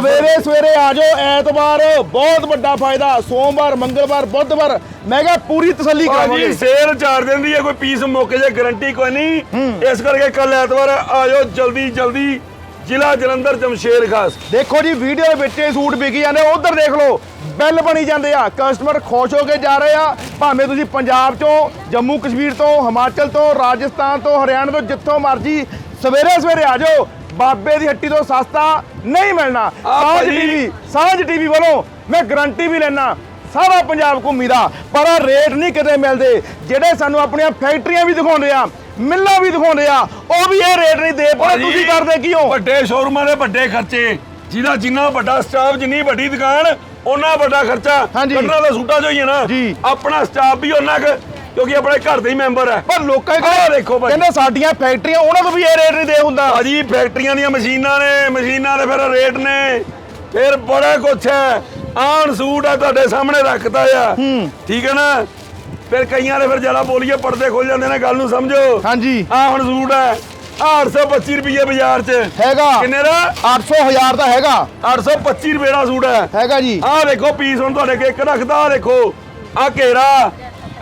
A: ਸਵੇਰੇ ਸਵੇਰੇ ਆ ਜਾਓ ਐਤਵਾਰ। ਬਹੁਤ ਵੱਡਾ ਫਾਇਦਾ। ਸੋਮਵਾਰ ਮੰਗਲਵਾਰ ਬੁੱਧਵਾਰ। ਮੈਂ ਕਿਹਾ ਪੂਰੀ ਤਸੱਲੀ ਕਰਾਵਾਂਗੇ।
B: ਸੇਲ ਚਾਰ ਦਿਨ ਦੀ ਹੈ ਕੋਈ ਪੀਸ ਮੁੱਕ ਜੇ ਗਾਰੰਟੀ ਕੋਈ ਨਹੀਂ। ਇਸ ਕਰਕੇ ਕੱਲ ਐਤਵਾਰ ਆਇਓ ਜਲਦੀ ਜਲਦੀ। ਜ਼ਿਲ੍ਹਾ ਜਲੰਧਰ ਜਮਸ਼ੇਰ ਖਾਸ।
A: ਦੇਖੋ ਜੀ ਵੀਡੀਓ ਦੇ ਵਿੱਚ ਇਹ ਸੂਟ ਵਿਕੀ ਜਾਂਦੇ ਉਧਰ ਦੇਖ ਲਓ ਬਿੱਲ ਬਣੀ ਜਾਂਦੇ ਆ ਕਸਟਮਰ ਖੁਸ਼ ਹੋ ਕੇ ਜਾ ਰਹੇ ਆ। ਭਾਵੇਂ ਤੁਸੀਂ ਪੰਜਾਬ ਤੋਂ ਜੰਮੂ ਕਸ਼ਮੀਰ ਤੋਂ ਹਿਮਾਚਲ ਤੋਂ ਰਾਜਸਥਾਨ ਤੋਂ ਹਰਿਆਣਾ ਤੋਂ ਜਿੱਥੋਂ ਮਰਜ਼ੀ ਸਵੇਰੇ ਸਵੇਰੇ ਆ ਜਾਓ ਬਾਬੇ ਦੀ ਹੱਟੀ ਤੋਂ ਸਸਤਾ ਨਹੀਂ ਮਿਲਣਾ। ਸਾਂਝ। ਟੀਵੀ ਸਾਂਝ ਟੀਵੀ ਵੱਲੋਂ ਮੈਂ ਗਰੰਟੀ ਵੀ ਲੈਣਾ ਸਾਰਾ ਪੰਜਾਬ ਘੁੰਮੀਦਾ ਪਰ ਆ ਰੇਟ ਨਹੀਂ ਕਿਤੇ ਮਿਲਦੇ। ਜਿਹੜੇ ਸਾਨੂੰ ਆਪਣੀਆਂ ਫੈਕਟਰੀਆਂ ਵੀ ਦਿਖਾਉਂਦੇ ਆ ਮਿੱਲਾਂ ਵੀ ਦਿਖਾਉਂਦੇ ਆ। ਉਹ ਵੀ ਇਹ ਰੇਟ ਨਹੀਂ ਦੇ
B: ਭਾਜੀ,
A: ਤੁਸੀਂ ਕਰਦੇ ਕੀ ਹੋ?
B: ਵੱਡੇ ਸ਼ੋਰੂਮਾਂ ਦੇ ਵੱਡੇ ਖਰਚੇ। ਜਿਹਦਾ ਜਿੰਨਾ ਵੱਡਾ ਸਟਾਫ ਜਿੰਨੀ ਵੱਡੀ ਦੁਕਾਨ ਉਹਨਾਂ ਵੱਡਾ ਖਰਚਾ।
A: ਹਾਂਜੀ।
B: ਕੱਢਣਾ ਦਾ ਸੂਟਾਂ ਚੋਂ ਹੀ ਹੈ ਨਾ।
A: ਜੀ।
B: ਆਪਣਾ ਸਟਾਫ ਵੀ ਉਹਨਾਂ ਕੁ ਕਿਉਂਕਿ ਆਪਣੇ ਘਰ ਦੇ ਹੀ ਮੈਂਬਰ ਹੈ।
A: ਪਰ ਲੋਕਾਂ ਕਹਿੰਦੇ
B: ਦੇਖੋ ਭਾਜੀ।
A: ਕਹਿੰਦੇ ਸਾਡੀਆਂ ਫੈਕਟਰੀਆਂ ਉਹਨਾਂ ਤੋਂ ਵੀ ਇਹ ਰੇਟ ਨਹੀਂ ਦੇ ਹੁੰਦਾ।
B: ਭਾਜੀ ਫੈਕਟਰੀਆਂ ਦੀਆਂ ਮਸ਼ੀਨਾਂ ਨੇ ਮਸ਼ੀਨਾਂ ਦੇ ਫਿਰ ਰੇਟ ਨੇ। ਫਿਰ ਬੜਾ ਕੁਛ ਹੈ। ਆਣ ਸੂਟ ਆ ਤੁਹਾਡੇ ਸਾਹਮਣੇ ਰੱਖਤਾ ਆ। ਠੀਕ ਹੈ ਨਾ? ਫਿਰ ਕਈਆਂ ਦੇ ਫਿਰ ਜਰਾ ਬੋਲੀਏ ਪਰਦੇ ਖੁੱਲ ਜਾਂਦੇ ਨੇ ਗੱਲ ਨੂੰ ਸਮਝੋ।
A: ਹਾਂਜੀ।
B: ਆ ਹੁਣ ਸੂਟ ਹੈ ਆਹ 825 ਰੁਪਏ ਬਾਜ਼ਾਰ 'ਚ।
A: ਹੈਗਾ।
B: ਕਿੰਨੇ ਦਾ?
A: 800 ਹਜ਼ਾਰ ਦਾ ਹੈਗਾ।
B: 825 ਰੁਪਏ ਦਾ ਸੂਟ ਹੈ।
A: ਹੈਗਾ ਜੀ।
B: ਆਹ ਦੇਖੋ ਪੀਸ ਹੁਣ ਤੁਹਾਡੇ ਅੱਗੇ ਇੱਕ ਰੱਖਦਾ ਆਹ ਦੇਖੋ। ਆਹ ਘੇਰਾ।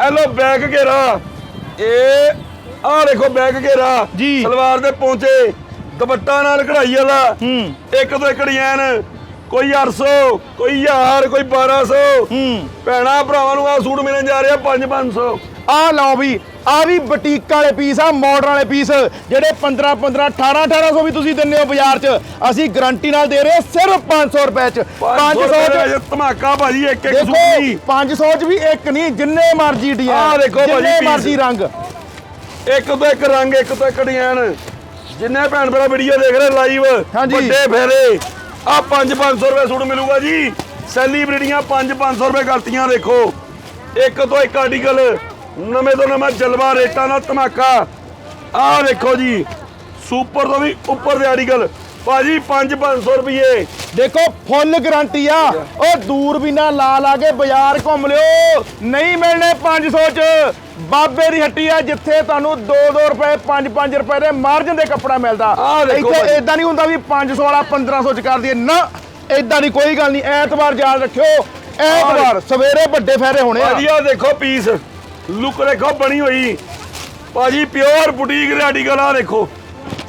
B: ਇਹ ਲੋ ਬੈਕ ਘੇਰਾ। ਇਹ ਆਹ ਦੇਖੋ ਬੈਕ ਘੇਰਾ।
A: ਜੀ।
B: ਸਲਵਾਰ ਦੇ ਪੌਂਚੇ ਦੁਪੱਟਾ ਨਾਲ ਕਢਾਈ ਵਾਲਾ।
A: ਹੂੰ।
B: ਇੱਕ ਤੋਂ ਇੱਕ ਡਿਜ਼ਾਈਨ। ਕੋਈ 800 ਕੋਈ 1000 ਕੋਈ 1200
A: ਹੂੰ।
B: ਭੈਣਾ ਭਰਾਵਾਂ ਨੂੰ ਆਹ ਸੂਟ ਮਿਲਣ ਜਾ ਰਿਹਾ 5 500
A: ਆ ਲਓ ਵੀ ਆ ਵੀ ਬੁਟੀਕ ਵਾਲੇ ਪੀਸ ਆ ਮਾਡਰਨ ਵਾਲੇ ਪੀਸ ਜਿਹੜੇ 15 15 18 1800 ਵੀ ਤੁਸੀਂ ਦਿੰਦੇ ਹੋ ਬਾਜ਼ਾਰ 'ਚ। ਅਸੀਂ ਗਾਰੰਟੀ ਨਾਲ ਦੇ ਰਹੇ ਹਾਂ ਸਿਰਫ 500 ਰੁਪਏ 'ਚ। 500 'ਚ
B: ਧਮਾਕਾ ਭਾਜੀ ਇੱਕ ਇੱਕ ਸੂਟ
A: ਦੇਖੋ
B: ਨਹੀਂ
A: 500 'ਚ ਵੀ ਇੱਕ ਨਹੀਂ ਜਿੰਨੇ ਮਰਜ਼ੀ ਡਿਜ਼ਾਈਨ
B: ਆਹ ਦੇਖੋ ਭਾਜੀ
A: ਜਿੰਨੇ। ਮਰਜ਼ੀ ਰੰਗ।
B: ਇੱਕ ਤੋਂ ਇੱਕ ਰੰਗ ਇੱਕ ਤੋਂ ਇੱਕ ਡਿਜ਼ਾਈਨ ਜਿੰਨੇ ਭੈਣ ਭਰਾ ਵੀਡੀਓ ਦੇਖ ਰਹੇ ਲਾਈਵ। ਵੱਡੇ ਫੇਰੇ। ਆ 5-500 ਰੁਪਏ ਸੂਟ ਮਿਲੂਗਾ ਜੀ। ਸੈਲੀਬ੍ਰਿਟੀਆਂ 5-500 ਰੁਪਏ ਕਰਤੀਆਂ, ਦੇਖੋ। ਇੱਕ ਤੋਂ ਇੱਕ ਆਰਟੀਕਲ ਨਵੇਂ ਤੋਂ ਨਵਾਂ ਜਲਵਾ, ਰੇਟਾਂ ਦਾ ਧਮਾਕਾ। ਆਹ ਦੇਖੋ ਜੀ, ਸੁਪਰ ਤੋਂ ਵੀ ਉੱਪਰ ਦੇ ਆਰਟੀਕਲ ਭਾਜੀ 5-500 ਰੁਪਏ
A: ਦੇਖੋ ਫੁੱਲ ਗਾਰੰਟੀ ਆ। ਉਹ ਦੂਰਬੀਨਾ ਲਾ ਲਾ ਕੇ ਬਾਜ਼ਾਰ ਘੁੰਮ ਲਿਓ। ਨਹੀਂ ਮਿਲਣੇ 500 ਚ। ਬਾਬੇ ਦੀ ਹੱਟੀ ਆ ਜਿੱਥੇ ਤੁਹਾਨੂੰ 2-2 ਰੁਪਏ 5-5 ਰੁਪਏ ਦੇ ਮਾਰਜਨ ਦੇ ਕੱਪੜਾ ਮਿਲਦਾ। ਇੱਥੇ। ਇਦਾਂ ਨਹੀਂ ਹੁੰਦਾ ਵੀ 500 ਵਾਲਾ 1500 ਚ ਕਰ ਦਈਏ। ਨਾ ਇਦਾਂ ਦੀ ਕੋਈ ਗੱਲ ਨਹੀਂ। ਐਤਵਾਰ ਯਾਦ ਰੱਖਿਓ। ਐਤਵਾਰ ਸਵੇਰੇ ਵੱਡੇ ਫੇਰੇ ਹੋਣੇ ਆ।
B: ਭਾਜੀ ਦੇਖੋ ਪੀਸ ਲੁੱਕ ਦੇਖੋ ਬਣੀ ਹੋਈ। ਭਾਜੀ ਪਿਓਰ ਬੁਟੀਕ ਦੇ ਆਰਟੀਕਲ ਆ ਦੇਖੋ।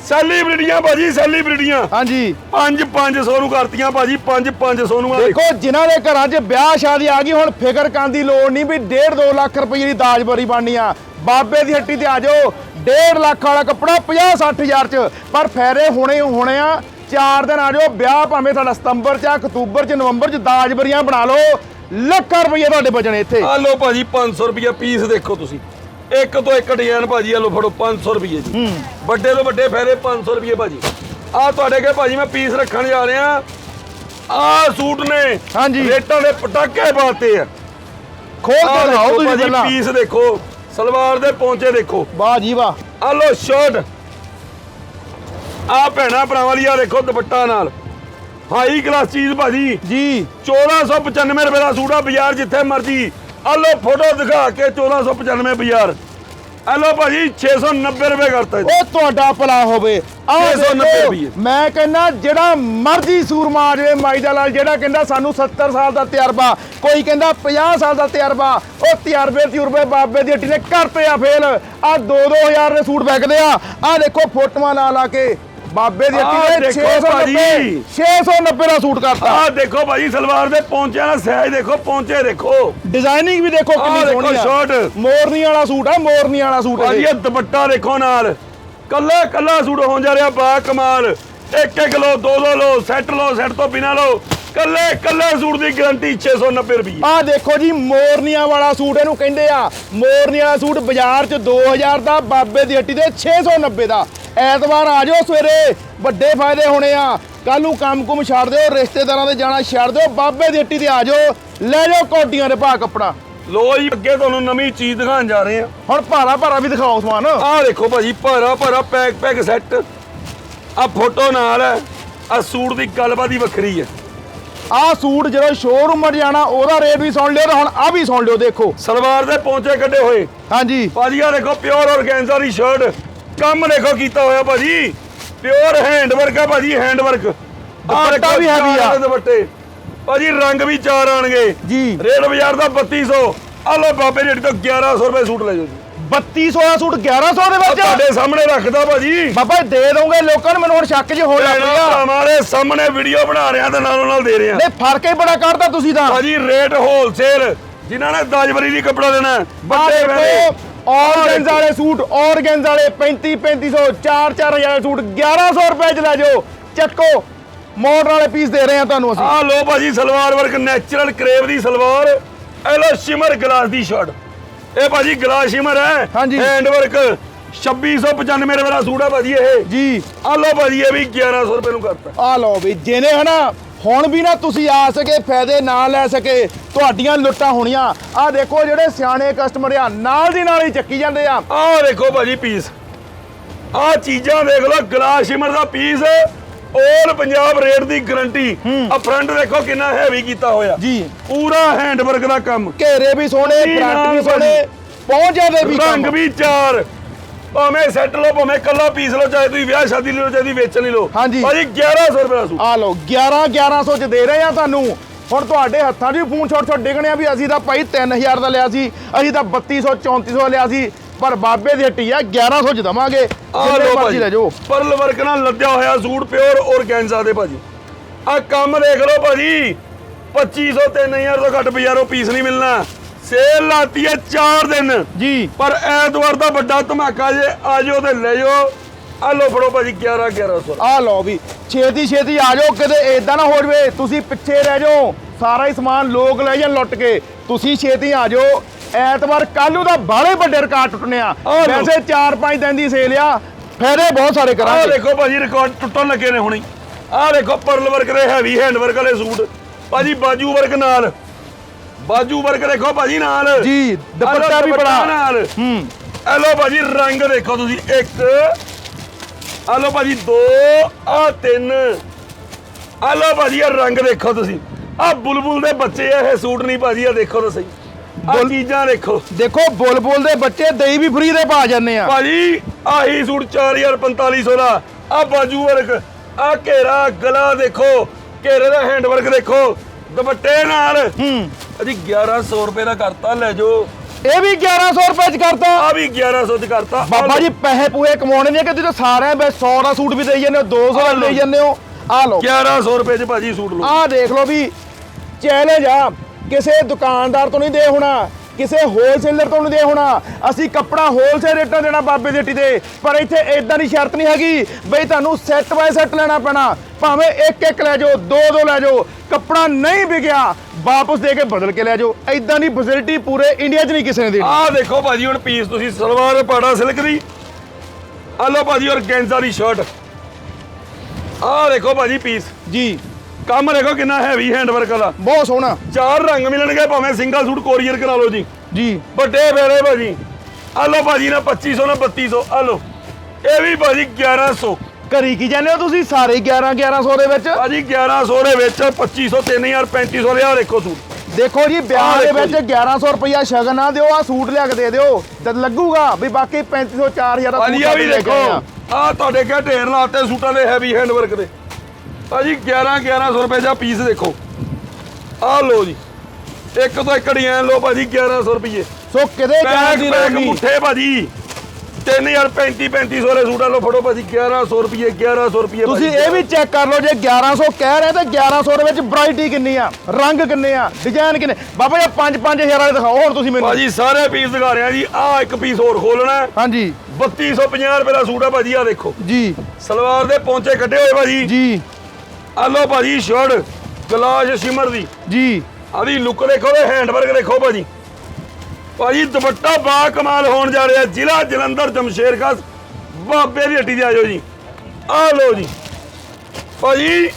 B: ਸੈਲੀਬ੍ਰਿਟੀਆਂ ਭਾਜੀ ਸੈਲੀਬ੍ਰਿਟੀਆਂ।
A: ਹਾਂਜੀ।
B: 5-500 ਨੂੰ ਕਰਤੀਆਂ ਭਾਜੀ 5-500 ਨੂੰ ਆ। ਦੇਖੋ
A: ਜਿਨ੍ਹਾਂ ਦੇ ਘਰਾਂ 'ਚ ਵਿਆਹ ਸ਼ਾਦੀ ਆ ਗਈ ਹੁਣ ਫਿਕਰ ਕਰਨ ਦੀ ਲੋੜ ਨਹੀਂ ਵੀ 1.5 2 ਲੱਖ ਰੁਪਏ ਦੀ ਦਾਜ ਬਰੀ ਬਣਨੀ ਆ। ਬਾਬੇ ਦੀ ਹੱਟੀ ਤੇ ਆ ਜਾਓ 1.5 ਲੱਖ ਵਾਲਾ ਕੱਪੜਾ 50 60 ਹਜ਼ਾਰ 'ਚ। ਪਰ ਫੈਰੇ ਹੋਣੇ ਹੋਣੇ ਆ ਚਾਰ ਦਿਨ ਆ ਜਾਓ ਵਿਆਹ ਭਾਵੇਂ ਤੁਹਾਡਾ ਸਤੰਬਰ 'ਚ ਆ ਅਕਤੂਬਰ 'ਚ ਨਵੰਬਰ 'ਚ ਦਾਜ ਬਰੀਆਂ ਬਣਾ ਲਓ। ਲੱਖਾਂ ਰੁਪਏ ਤੁਹਾਡੇ ਬਚਣੇ ਇੱਥੇ।
B: ਆ ਲਓ ਭਾਜੀ 500 ਰੁਪਏ ਪੀਸ ਦੇਖੋ ਤੁਸੀਂ। ਇੱਕ ਤੋਂ ਇੱਕ ਡਿਜ਼ਾਈਨ ਭਾਜੀ ਆ ਲਓ ਫੜੋ 500 ਰੁਪਏ ਜੀ। ਵੱਡੇ ਤੋਂ ਵੱਡੇ ਫੈਰੇ 500 ਰੁਪਏ ਭਾਜੀ। ਆ ਤੁਹਾਡੇ ਕੇ ਭਾਜੀ ਮੈਂ ਪੀਸ ਰੱਖਣ ਜਾ ਰਿਹਾ। ਆ ਸੂਟ ਨੇ।
A: ਹਾਂਜੀ।
B: ਰੇਟਾਂ ਦੇ ਪਟਾਕੇ ਪਾਤੇ ਆ।
A: ਖੋਲ ਕੇ ਦਿਖਾਓ ਤੁਸੀਂ ਪਹਿਲਾਂ।
B: ਪੀਸ ਦੇਖੋ। ਸਲਵਾਰ ਦੇ ਪੌਂਚੇ ਦੇਖੋ।
A: ਵਾਹ ਜੀ ਵਾਹ।
B: ਆ ਲੋ ਸ਼ਰਟ ਆ ਭੈਣਾ ਭਰਾਵਾਂ ਲਈ ਆ ਦੇਖੋ ਦੁਪੱਟਾ ਨਾਲ। ਹਾਈ ਕਲਾਸ ਚੀਜ਼ ਭਾਜੀ।
A: ਜੀ।
B: 1495 ਰੁਪਏ ਦਾ ਸੂਟ ਆ ਬਾਜ਼ਾਰ ਜਿੱਥੇ ਮਰਜ਼ੀ ਆ ਲੋ ਫੋਟੋ ਦਿਖਾ ਕੇ 1495 ਬਾਜ਼ਾਰ। ਆ ਲੋ ਭਾਜੀ 690 ਰੁਪਏ ਕਰਤਾ ਜੀ।
A: ਉਹ ਤੁਹਾਡਾ ਭਲਾ ਹੋਵੇ। ਆਹ
B: 690
A: ਦੇਖੋ,
B: ਰੁਪਈਏ।
A: ਮੈਂ ਕਹਿੰਦਾ ਜਿਹੜਾ ਮਰਜ਼ੀ ਸੂਰਮਾ ਆ ਜਾਵੇ ਮਾਈ ਦਾ ਲਾਲ ਜਿਹੜਾ ਕਹਿੰਦਾ ਸਾਨੂੰ 70 ਸਾਲ ਦਾ ਤਜਰਬਾ ਕੋਈ ਕਹਿੰਦਾ 50 ਸਾਲ ਦਾ ਤਜਰਬਾ ਉਹ ਤਜਰਬੇ ਤਜਰਬੇ ਬਾਬੇ ਦੀ ਹੱਟੀ ਨੇ ਕਰਤੇ ਆ ਫੇਲ। ਆ 2-2000 ਦੇ ਸੂਟ ਵਿਕਦੇ ਆ। ਆ ਦੇਖੋ ਫੋਟੋਆਂ ਲਾ ਲਾ ਕੇ ਬਾਬੇ ਦੀ
B: ਆਹ ਦੇਖੋ
A: 690
B: ਭਾਜੀ।
A: 690 ਦਾ ਸੂਟ ਕਰਤਾ।
B: ਆ ਦੇਖੋ ਭਾਜੀ ਸਲਵਾਰ ਦੇ ਪੌਂਚਿਆਂ ਦਾ ਸਾਈਜ਼ ਦੇਖੋ ਪੌਂਚੇ ਦੇਖੋ।
A: ਡਿਜ਼ਾਈਨਿੰਗ ਵੀ ਦੇਖੋ
B: ਆਹ
A: ਕਿੰਨੀ
B: ਦੇਖੋ
A: ਸੋਹਣੀ ਆ।
B: ਸ਼ਰਟ।
A: ਮੋਰਨੀ ਵਾਲਾ ਸੂਟ ਆ ਮੋਰਨੀ ਵਾਲਾ ਸੂਟ
B: ਭਾਜੀ
A: ਇਹ
B: ਇਹ ਦੁਪੱਟਾ ਦੇਖੋ ਨਾਲ। ਕੱਲਾ ਕੱਲਾ ਸੂਟ ਹੋਣ ਜਾ ਰਿਹਾ ਬਾ ਕਮਾਲ। ਇੱਕ ਇੱਕ ਲੋ ਦੋ ਦੋ ਲੋ ਸੈੱਟ ਲੋ ਸੈੱਟ ਤੋਂ ਬਿਨਾ ਲੋ ਕੱਲੇ ਕੱਲੇ ਸੂਟ ਦੀ ਗਾਰੰਟੀ 690 ਰੁਪਏ
A: ਆ ਦੇਖੋ ਜੀ ਮੋਰਨੀਆਂ ਵਾਲਾ ਸੂਟ ਇਹਨੂੰ ਕਹਿੰਦੇ ਆ। ਮੋਰਨੀਆਂ ਵਾਲਾ ਸੂਟ ਬਾਜ਼ਾਰ 'ਚ 2000 ਦਾ ਬਾਬੇ ਦੀ ਹੱਟੀ ਤੇ 690 ਦਾ। ਐਤਵਾਰ ਆ ਜਾਓ ਸਵੇਰੇ ਵੱਡੇ ਫਾਇਦੇ ਹੋਣੇ ਆ। ਕੱਲ ਨੂੰ ਕੰਮ ਕੁਮ ਛੱਡ ਦਿਓ ਰਿਸ਼ਤੇਦਾਰਾਂ ਦੇ ਜਾਣਾ ਛੱਡ ਦਿਓ ਬਾਬੇ ਦੀ ਹੱਟੀ ਤੇ ਆ ਜਾਓ। ਲੈ ਜਾਓ ਕੋਟੀਆਂ ਦੇ ਭਾ ਕੱਪੜਾ।
B: ਲੋ ਜੀ ਅੱਗੇ ਤੁਹਾਨੂੰ ਨਵੀਂ ਚੀਜ਼ ਦਿਖਾਉਣ ਜਾ ਰਹੇ ਆ।
A: ਹੁਣ ਭਾਰਾ ਭਾਰਾ ਵੀ ਦਿਖਾਓ ਸਮਾਨ।
B: ਆਹ ਦੇਖੋ ਭਾਜੀ ਭਾਰਾ ਭਾਰਾ ਪੈਕ ਪੈਕ ਸੈੱਟ ਆ ਫੋਟੋ ਨਾਲ ਆ ਸੂਟ ਦੀ ਗੱਲਬਾਤ ਹੀ ਵੱਖਰੀ ਹੈ।
A: ਆਹ ਸੂਟ ਜਦੋਂ ਸ਼ੋਰੂਮ 'ਚ ਜਾਣਾ ਉਹਦਾ ਰੇਟ ਵੀ ਸੁਣ ਲਿਓ ਤੇ ਹੁਣ ਆ ਵੀ ਸੁਣ ਲਿਓ ਦੇਖੋ।
B: ਸਲਵਾਰ ਦੇ ਪੌਂਚੇ ਕੱਢੇ ਹੋਏ।
A: ਹਾਂਜੀ।
B: ਭਾਜੀ ਆ ਦੇਖੋ ਪਿਓਰ ਔਰਗੈਂਜ਼ਾ ਦੀ ਸ਼ਰਟ ਕੰਮ ਦੇਖੋ ਕੀਤਾ ਹੋਇਆ ਭਾਜੀ। ਪਿਓਰ ਹੈਂਡ ਵਰਕ ਆ ਭਾਜੀ ਹੈਂਡ ਵਰਕ
A: ਦੁਪੱਟਾ ਵੀ heavy ਆ।
B: ਦੁਪੱਟੇ। ਭਾਜੀ ਰੰਗ ਵੀ ਚਾਰ ਆਣਗੇ।
A: ਜੀ।
B: ਰੇਟ ਬਾਜ਼ਾਰ ਦਾ 3200 ਆ ਲੋ ਬਾਬੇ ਰੇਟ ਤੋਂ 1100 ਰੁਪਏ ਸੂਟ ਲੈ ਜਾਓ ਜੀ।
A: 3200 ਦਾ ਸੂਟ 1100 ਦੇ ਵਿੱਚ?
B: ਤੁਹਾਡੇ ਸਾਹਮਣੇ ਰੱਖਦਾ ਭਾਜੀ।
A: ਬਾਬਾ ਦੇ ਦੋਗੇ ਲੋਕਾਂ ਨੂੰ ਮੈਨੂੰ ਹੁਣ ਸ਼ੱਕ ਜਿਹਾ ਹੋਣ ਲੱਗ ਪਿਆ
B: ਦੇ ਸਾਹਮਣੇ ਵੀਡੀਓ ਬਣਾ ਰਿਆਂ ਤੇ ਨਾਲੋਂ ਨਾਲ ਦੇ ਰਿਆਂ
A: ਨੇ ਫ਼ਰਕ ਹੀ ਬੜਾ ਕੱਢਦਾ ਤੁਸੀਂ ਤਾਂ।
B: ਭਾਜੀ ਰੇਟ ਹੋਲਸੇਲ ਜਿਨ੍ਹਾਂ ਨੇ ਦਾਜਬਰੀ ਦੀ ਕੱਪੜਾ
A: ਆ
B: ਵੱਡੇ ਵੇਲੇ।
A: ਔਰਗੈਂਜ਼ ਵਾਲੇ ਸੂਟ ਔਰਗੈਂਜ਼ ਵਾਲੇ 35 3500 4 4000 ਵਾਲੇ ਸੂਟ 1100 ਰੁਪਏ ਚ ਲੈ ਜਾਓ। ਚੱਕੋ ਮੋਡਰ ਵਾਲੇ ਪੀਸ ਦੇ ਰਹੇ ਆ ਤੁਹਾਨੂੰ ਅਸੀਂ।
B: ਆ ਲੋ ਭਾਜੀ ਸਲਵਾਰ ਵਰਕ ਨੈਚੁਰਲ ਕਰੇਵ ਦੀ ਸਲਵਾਰ। ਇਹ ਲੋ ਸ਼ਿਮਰ ਗਲਾਸ ਦੀ ਸ਼ਰਟ ਇਹ ਭਾਜੀ ਗਲਾਸ ਸ਼ਿਮਰ ਹੈ।
A: ਹਾਂਜੀ।
B: ਹੈਂਡ ਵਰਕ 2695 ਰੁਪਏ ਦਾ ਸੂਟ ਹੈ ਭਾਜੀ ਇਹ।
A: ਜੀ।
B: ਆ ਲੋ ਭਾਜੀ ਇਹ ਵੀ 1100 ਰੁਪਏ ਨੂੰ ਕਰਤਾ।
A: ਆ ਲਓ ਵੀ ਜਿਹਨੇ ਹਨਾ ਹੁਣ ਵੀ ਨਾ ਤੁਸੀਂ ਆ ਸਕੇ ਫਾਇਦੇ ਨਾ ਲੈ ਸਕੇ ਤੁਹਾਡੀਆਂ ਲੁੱਟਾਂ ਹੋਣੀਆਂ। ਆ ਦੇਖੋ ਜਿਹੜੇ ਸਿਆਣੇ ਕਸਟਮਰ ਆ ਨਾਲ ਦੀ ਨਾਲ ਹੀ ਚੱਕੀ ਜਾਂਦੇ ਆ।
B: ਆਹ ਦੇਖੋ ਭਾਜੀ ਪੀਸ ਆਹ ਚੀਜ਼ਾਂ ਦੇਖ ਲਓ ਗਲਾਸ ਸ਼ਿਮਰ ਦਾ ਪੀਸ 올 ਪੰਜਾਬ ਰੇਟ ਦੀ ਗਾਰੰਟੀ ਆ ਫਰੰਟ ਦੇਖੋ ਕਿੰਨਾ ਹੈਵੀ ਕੀਤਾ ਹੋਇਆ।
A: ਜੀ।
B: ਪੂਰਾ ਹੈਂਡ ਵਰਕ ਦਾ ਕੰਮ।
A: ਘੇਰੇ ਵੀ ਸੋਹਣੇ ਫਰੰਟ ਵੀ ਸੋਹਣੇ ਪਹੁੰਚੇ ਦੇ ਵੀ
B: ਰੰਗ। ਵੀ ਚਾਰ। ਭਾਵੇਂ ਸੈੱਟ ਲਓ ਭਾਵੇਂ ਕੱਲਾ ਪੀਸ ਲਓ ਚਾਹੇ ਤੁਸੀਂ ਵਿਆਹ ਸ਼ਾਦੀ ਲਈ ਲਓ ਚਾਹੇ ਤੁਸੀਂ ਵੇਚਣ ਲਓ।
A: ਹਾਂਜੀ।
B: ਭਾਜੀ 1100 ਰੁਪਏ ਦਾ ਸੂਟ।
A: ਆ ਲਓ 11 1100 ਚ ਦੇ ਰਹੇ ਆ ਤੁਹਾਨੂੰ ਹੁਣ ਤੁਹਾਡੇ ਹੱਥਾਂ 'ਚ ਫੋਨ ਛੋਟ ਛੋਟ ਡਿੱਗਣੇ ਆ ਵੀ ਅਸੀਂ ਤਾਂ ਭਾਈ 3000 ਦਾ ਲਿਆ ਸੀ ਅਸੀਂ ਤਾਂ 3200 3400 ਲਿਆ ਸੀ। ਪਰ ਬਾਬੇ ਦੀ ਹੱਟੀ ਆ 1100 ਚ ਦਵਾਂਗੇ।
B: ਆ
A: ਜਿੰਨੇ ਮਰਜ਼ੀ
B: ਭਾਜੀ।
A: ਲੈ ਜਾਓ।
B: ਪਰਲ ਵਰਕ ਨਾਲ ਲੱਦਿਆ ਹੋਇਆ ਸੂਟ ਪਿਓਰ ਔਰਗੈਂਜ਼ਾ ਦੇ ਭਾਜੀ। ਆ ਕੰਮ ਦੇਖ ਲਓ ਭਾਜੀ। 2500 3000 ਤੋਂ ਘੱਟ ਬਾਜ਼ਾਰੋਂ ਪੀਸ ਨਹੀਂ ਮਿਲਣਾ। ਸੇਲ ਲਾਤੀ ਹੈ 4 ਦਿਨ।
A: ਜੀ।
B: ਪਰ ਐਤਵਾਰ ਦਾ ਵੱਡਾ ਧਮਾਕਾ ਜੇ ਆ ਜਾਓ ਤੇ ਲੈ ਜਾਓ। ਆ ਲਓ ਫੜੋ ਭਾਜੀ 11 1100
A: ਆ ਲਓ ਵੀ। ਛੇਤੀ ਛੇਤੀ ਆ ਜਾਓ ਕਿਤੇ ਏਦਾਂ ਨਾ ਹੋ ਜਵੇ। ਤੁਸੀਂ ਪਿੱਛੇ ਰਹਿ ਜਾਓ। ਸਾਰਾ ਹੀ ਸਮਾਨ ਲੋਕ ਲੈ ਜਾਣ ਲੁੱਟ ਕੇ। ਤੁਸੀਂ ਛੇਤੀ ਆ ਜਾਓ। ਐਤਵਾਰ ਕੱਲ ਤਾਂ ਬਾਹਲੇ ਵੱਡੇ ਰਿਕਾਰਡ ਟੁੱਟਨੇ ਆ।
B: ਆ ਲਓ।
A: ਵੈਸੇ 4-5 ਦਿਨ ਦੀ ਸੇਲ ਆ ਫਾਇਦੇ ਬਹੁਤ ਸਾਰੇ
B: ਆਹ
A: ਕਰਾਂਗੇ।
B: ਦੇਖੋ ਭਾਜੀ ਰਿਕਾਰਡ ਟੁੱਟਣ ਲੱਗੇ ਨੇ ਹੁਣੀ। ਆਹ ਦੇਖੋ ਪਰਲ ਵਰਕ ਦੇ ਹੈਵੀ ਹੈਂਡ ਵਰਕ ਵਾਲੇ ਸੂਟ। ਭਾਜੀ ਬਾਜੂ ਵਰਕ ਨਾਲ। ਬਾਜੂ ਵਰਕ ਦੇਖੋ ਭਾਜੀ ਨਾਲ।
A: ਜੀ,
B: ਆਹ
A: ਦੁਪੱਟਾ ਵੀ ਬੜਾ।
B: ਨਾਲ।
A: ਹੂੰ।
B: ਆ ਲਓ ਭਾਜੀ ਰੰਗ ਦੇਖੋ ਤੁਸੀਂ ਇੱਕ। ਆ ਲਓ ਭਾਜੀ ਦੋ ਆ ਤਿੰਨ। ਆ ਲਓ ਭਾਜੀ ਇਹ ਰੰਗ ਦੇਖੋ ਤੁਸੀਂ। ਆ ਬੁਲਬੁਲ ਦੇ ਬੱਚੇ ਆ ਇਹ ਸੂਟ ਨਹੀਂ ਭਾਜੀ ਆ ਦੇਖੋ ਤਾਂ ਸਹੀ। ਆ
A: ਬੁਲ-
B: ਚੀਜ਼ਾਂ ਦੇਖੋ।
A: ਦੇਖੋ ਬੁਲਬੁਲ ਦੇ ਬੱਚੇ ਦਹੀਂ ਵੀ ਫ੍ਰੀ ਦੇ ਪਾ ਜਾਂਦੇ ਆ।
B: ਭਾਜੀ ਆਹੀ ਸੂਟ 4500 ਦਾ। ਆ ਬਾਜੂ ਵਰਕ ਆ ਘੇਰਾ ਗਲਾ ਦੇਖੋ। ਘੇਰੇ ਦਾ ਹੈਂਡ ਵਰਕ ਦੇਖੋ। ਦੁਪੱਟੇ ਨਾਲ।
A: ਹੂੰ।
B: ਅਜੀ 1100 ਰੁਪਏ ਦਾ ਕਰਤਾ ਲੈ ਜੋ
A: ਇਹ ਵੀ 1100 ਰੁਪਏ ਚ ਕਰਤਾ।
B: ਆ ਵੀ 1100 ਚ ਕਰਤਾ। ਆਹ
A: ਬਾਬਾ
B: ਲਓ।
A: ਜੀ ਪੈਸੇ ਪੂਏ ਕਮਾਉਣੇ ਨੇ ਕਿ ਤੁਸੀਂ ਸਾਰਿਆਂ ਬੇ 100 ਦਾ ਸੂਟ ਵੀ ਦੇਈ ਜਾਂਦੇ ਹੋ 200 ਦਾ
B: ਆਹ ਲਓ।
A: ਜਾਂਦੇ ਹੋ? ਆ ਲਓ।
B: 1100 ਰੁਪਏ ਚ ਭਾਜੀ ਸੂਟ ਲਓ।
A: ਆਹ ਦੇਖ ਲਓ ਵੀ ਚੈਲੰਜ ਆ। ਕਿਸੇ ਦੁਕਾਨਦਾਰ ਤੋਂ ਨਹੀਂ ਦੇ ਹੋਣਾ ਕਿਸੇ ਹੋਲਸੇਲਰ ਤੋਂ ਨਹੀਂ ਦੇ ਹੋਣਾ। ਅਸੀਂ ਕੱਪੜਾ ਹੋਲਸੇਲ ਰੇਟਾਂ ਦੇਣਾ ਬਾਬੇ ਦੀ ਹੱਟੀ ਤੇ ਪਰ ਇੱਥੇ ਇਦਾਂ ਦੀ ਸ਼ਰਤ ਨਹੀਂ ਹੈਗੀ ਬਈ ਤੁਹਾਨੂੰ ਸੈੱਟ ਬਾਏ ਸੈੱਟ ਲੈਣਾ ਪੈਣਾ। ਭਾਵੇਂ ਇੱਕ ਇੱਕ ਲੈ ਜਾਓ ਦੋ ਦੋ ਲੈ ਜਾਓ ਕੱਪੜਾ ਨਹੀਂ ਵਿਕਿਆ ਵਾਪਸ ਦੇ ਕੇ ਬਦਲ ਕੇ ਲੈ ਜਾਓ। ਇਦਾਂ ਦੀ ਫੈਸਿਲਿਟੀ ਪੂਰੇ ਇੰਡੀਆ 'ਚ ਨਹੀਂ ਕਿਸੇ ਨੇ ਦੇਣੀ।
B: ਆਹ ਦੇਖੋ ਭਾਜੀ ਹੁਣ ਪੀਸ ਤੁਸੀਂ ਸਲਵਾਰ ਪਾੜਾ ਸਿਲਕ ਦੀ। ਆਹ ਲਓ ਭਾਜੀ ਔਰ ਗੈਂਜ਼ਾ ਦੀ ਸ਼ਰਟ ਆਹ ਦੇਖੋ ਭਾਜੀ ਪੀਸ
A: ਜੀ।
B: ਕੰਮ ਦੇਖੋ ਕਿੰਨਾ ਹੈਵੀ ਹੈਂਡ ਵਰਕ ਵਾਲਾ।
A: ਬਹੁਤ ਸੋਹਣਾ।
B: ਚਾਰ ਰੰਗ ਮਿਲਣਗੇ ਭਾਵੇਂ ਸਿੰਗਲ ਸੂਟ ਕੋਰੀਅਰ ਕਰਾ ਲਓ ਜੀ।
A: ਜੀ।
B: ਵੱਡੇ ਫੇਰੇ ਭਾਜੀ। ਆਹ ਲਓ ਭਾਜੀ ਨਾ 2500 ਨਾ 3200 ਆਹ ਲਓ। ਇਹ ਵੀ ਭਾਜੀ 1100
A: ਕਰੀ ਕੀ ਜਾਂਦੇ ਹੋ ਤੁਸੀਂ? ਸਾਰੇ 11 1100 ਦੇ ਵਿੱਚ?
B: ਭਾਜੀ 1100 ਦੇ ਵਿੱਚ 2500 3000 3500 ਦੇ ਦੇਖੋ ਸੂਟ।
A: ਦੇਖੋ ਜੀ ਵਿਆਹ
B: ਆਹ
A: ਦੇ
B: ਦੇਖੋ
A: ਵਿੱਚ 1100 ਰੁਪਇਆ ਸ਼ਗਨ ਨਾ ਦਿਓ ਆ ਸੂਟ ਲਿਆ ਕੇ ਦੇ ਦਿਓ। ਜਦ ਲੱਗੂਗਾ ਵੀ ਬਾਕੀ 3500 4000 ਦਾ
B: ਭਾਜੀ ਆ ਵੀ ਦੇਖੋ।
A: ਆ।
B: ਤੁਹਾਡੇ ਕਿਆ ਢੇਰ ਲਾਤੇ ਸੂਟਾਂ ਦੇ ਹੈਵੀ ਹੈਂਡ ਵਰਕ ਦੇ। ਭਾਜੀ 11 1100 ਰੁਪਏ ਦਾ ਪੀਸ ਦੇਖੋ। ਆਹ ਲਓ ਜੀ। ਇੱਕ ਤੋਂ ਇੱਕ ਡਿਜ਼ਾਈਨ ਲਓ ਭਾਜੀ 1100 ਰੁਪਏ
A: ਸੋ ਕਿਤੇ ਜਾਣ ਦੀ ਲੋੜ ਨਹੀਂ
B: ਮੁੱਠੇ ਭਾਜੀ। 3000 35 3500 ਵਾਲੇ ਸੂਟਾਂ ਲਓ ਫੜੋ ਭਾਜੀ 1100 ਰੁਪਏ 1100 ਰੁਪਏ
A: ਤੁਸੀਂ ਇਹ ਵੀ ਚੈੱਕ ਕਰ ਲਓ ਜੇ 1100 ਕਹਿ ਰਹੇ ਤਾਂ 1100 ਦੇ ਵਿੱਚ ਵੈਰਾਈਟੀ ਕਿੰਨੀ ਆ? ਰੰਗ ਕਿੰਨੇ ਆ? ਡਿਜ਼ਾਈਨ ਕਿੰਨੇ? ਬਾਬਾ ਜੀ 5 5000 ਵਾਲੇ ਦਿਖਾਓ ਹੁਣ ਤੁਸੀਂ ਮੈਨੂੰ।
B: ਭਾਜੀ ਸਾਰੇ ਪੀਸ ਦਿਖਾ ਰਿਹਾ ਜੀ। ਆਹ ਇੱਕ ਪੀਸ ਹੋਰ ਖੋਲਣਾ
A: ਹਾਂਜੀ।
B: 3250 ਰੁਪਏ ਦਾ ਸੂਟ ਆ ਭਾਜੀ ਆ ਦੇਖੋ।
A: ਜੀ।
B: ਸਲਵਾਰ ਦੇ ਪੌਂਚੇ ਕੱਢੇ ਹੋਏ ਭਾਜੀ।
A: ਜੀ।
B: ਆ ਲਓ ਭਾਜੀ ਸ਼ਰਟ ਗਲਾਸ ਸ਼ਿਮਰ ਦੀ।
A: ਜੀ।
B: ਆਦੀ ਲੁੱਕ ਦੇਖੋ ਤੇ ਹੈਂਡ ਵਰਕ ਦੇਖੋ ਭਾਜੀ। ਭਾਜੀ ਦੁਪੱਟਾ ਬਾ ਕਮਾਲ ਹੋਣ ਜਾ ਰਿਹਾ। ਜ਼ਿਲ੍ਹਾ ਜਲੰਧਰ ਜਮਸ਼ੇਰ ਖਾਸ। ਬਾਬੇ ਦੀ ਹੱਟੀ ਤੇ ਆਜੋ ਜੀ। ਆ ਲਓ ਜੀ। ਭਾਜੀ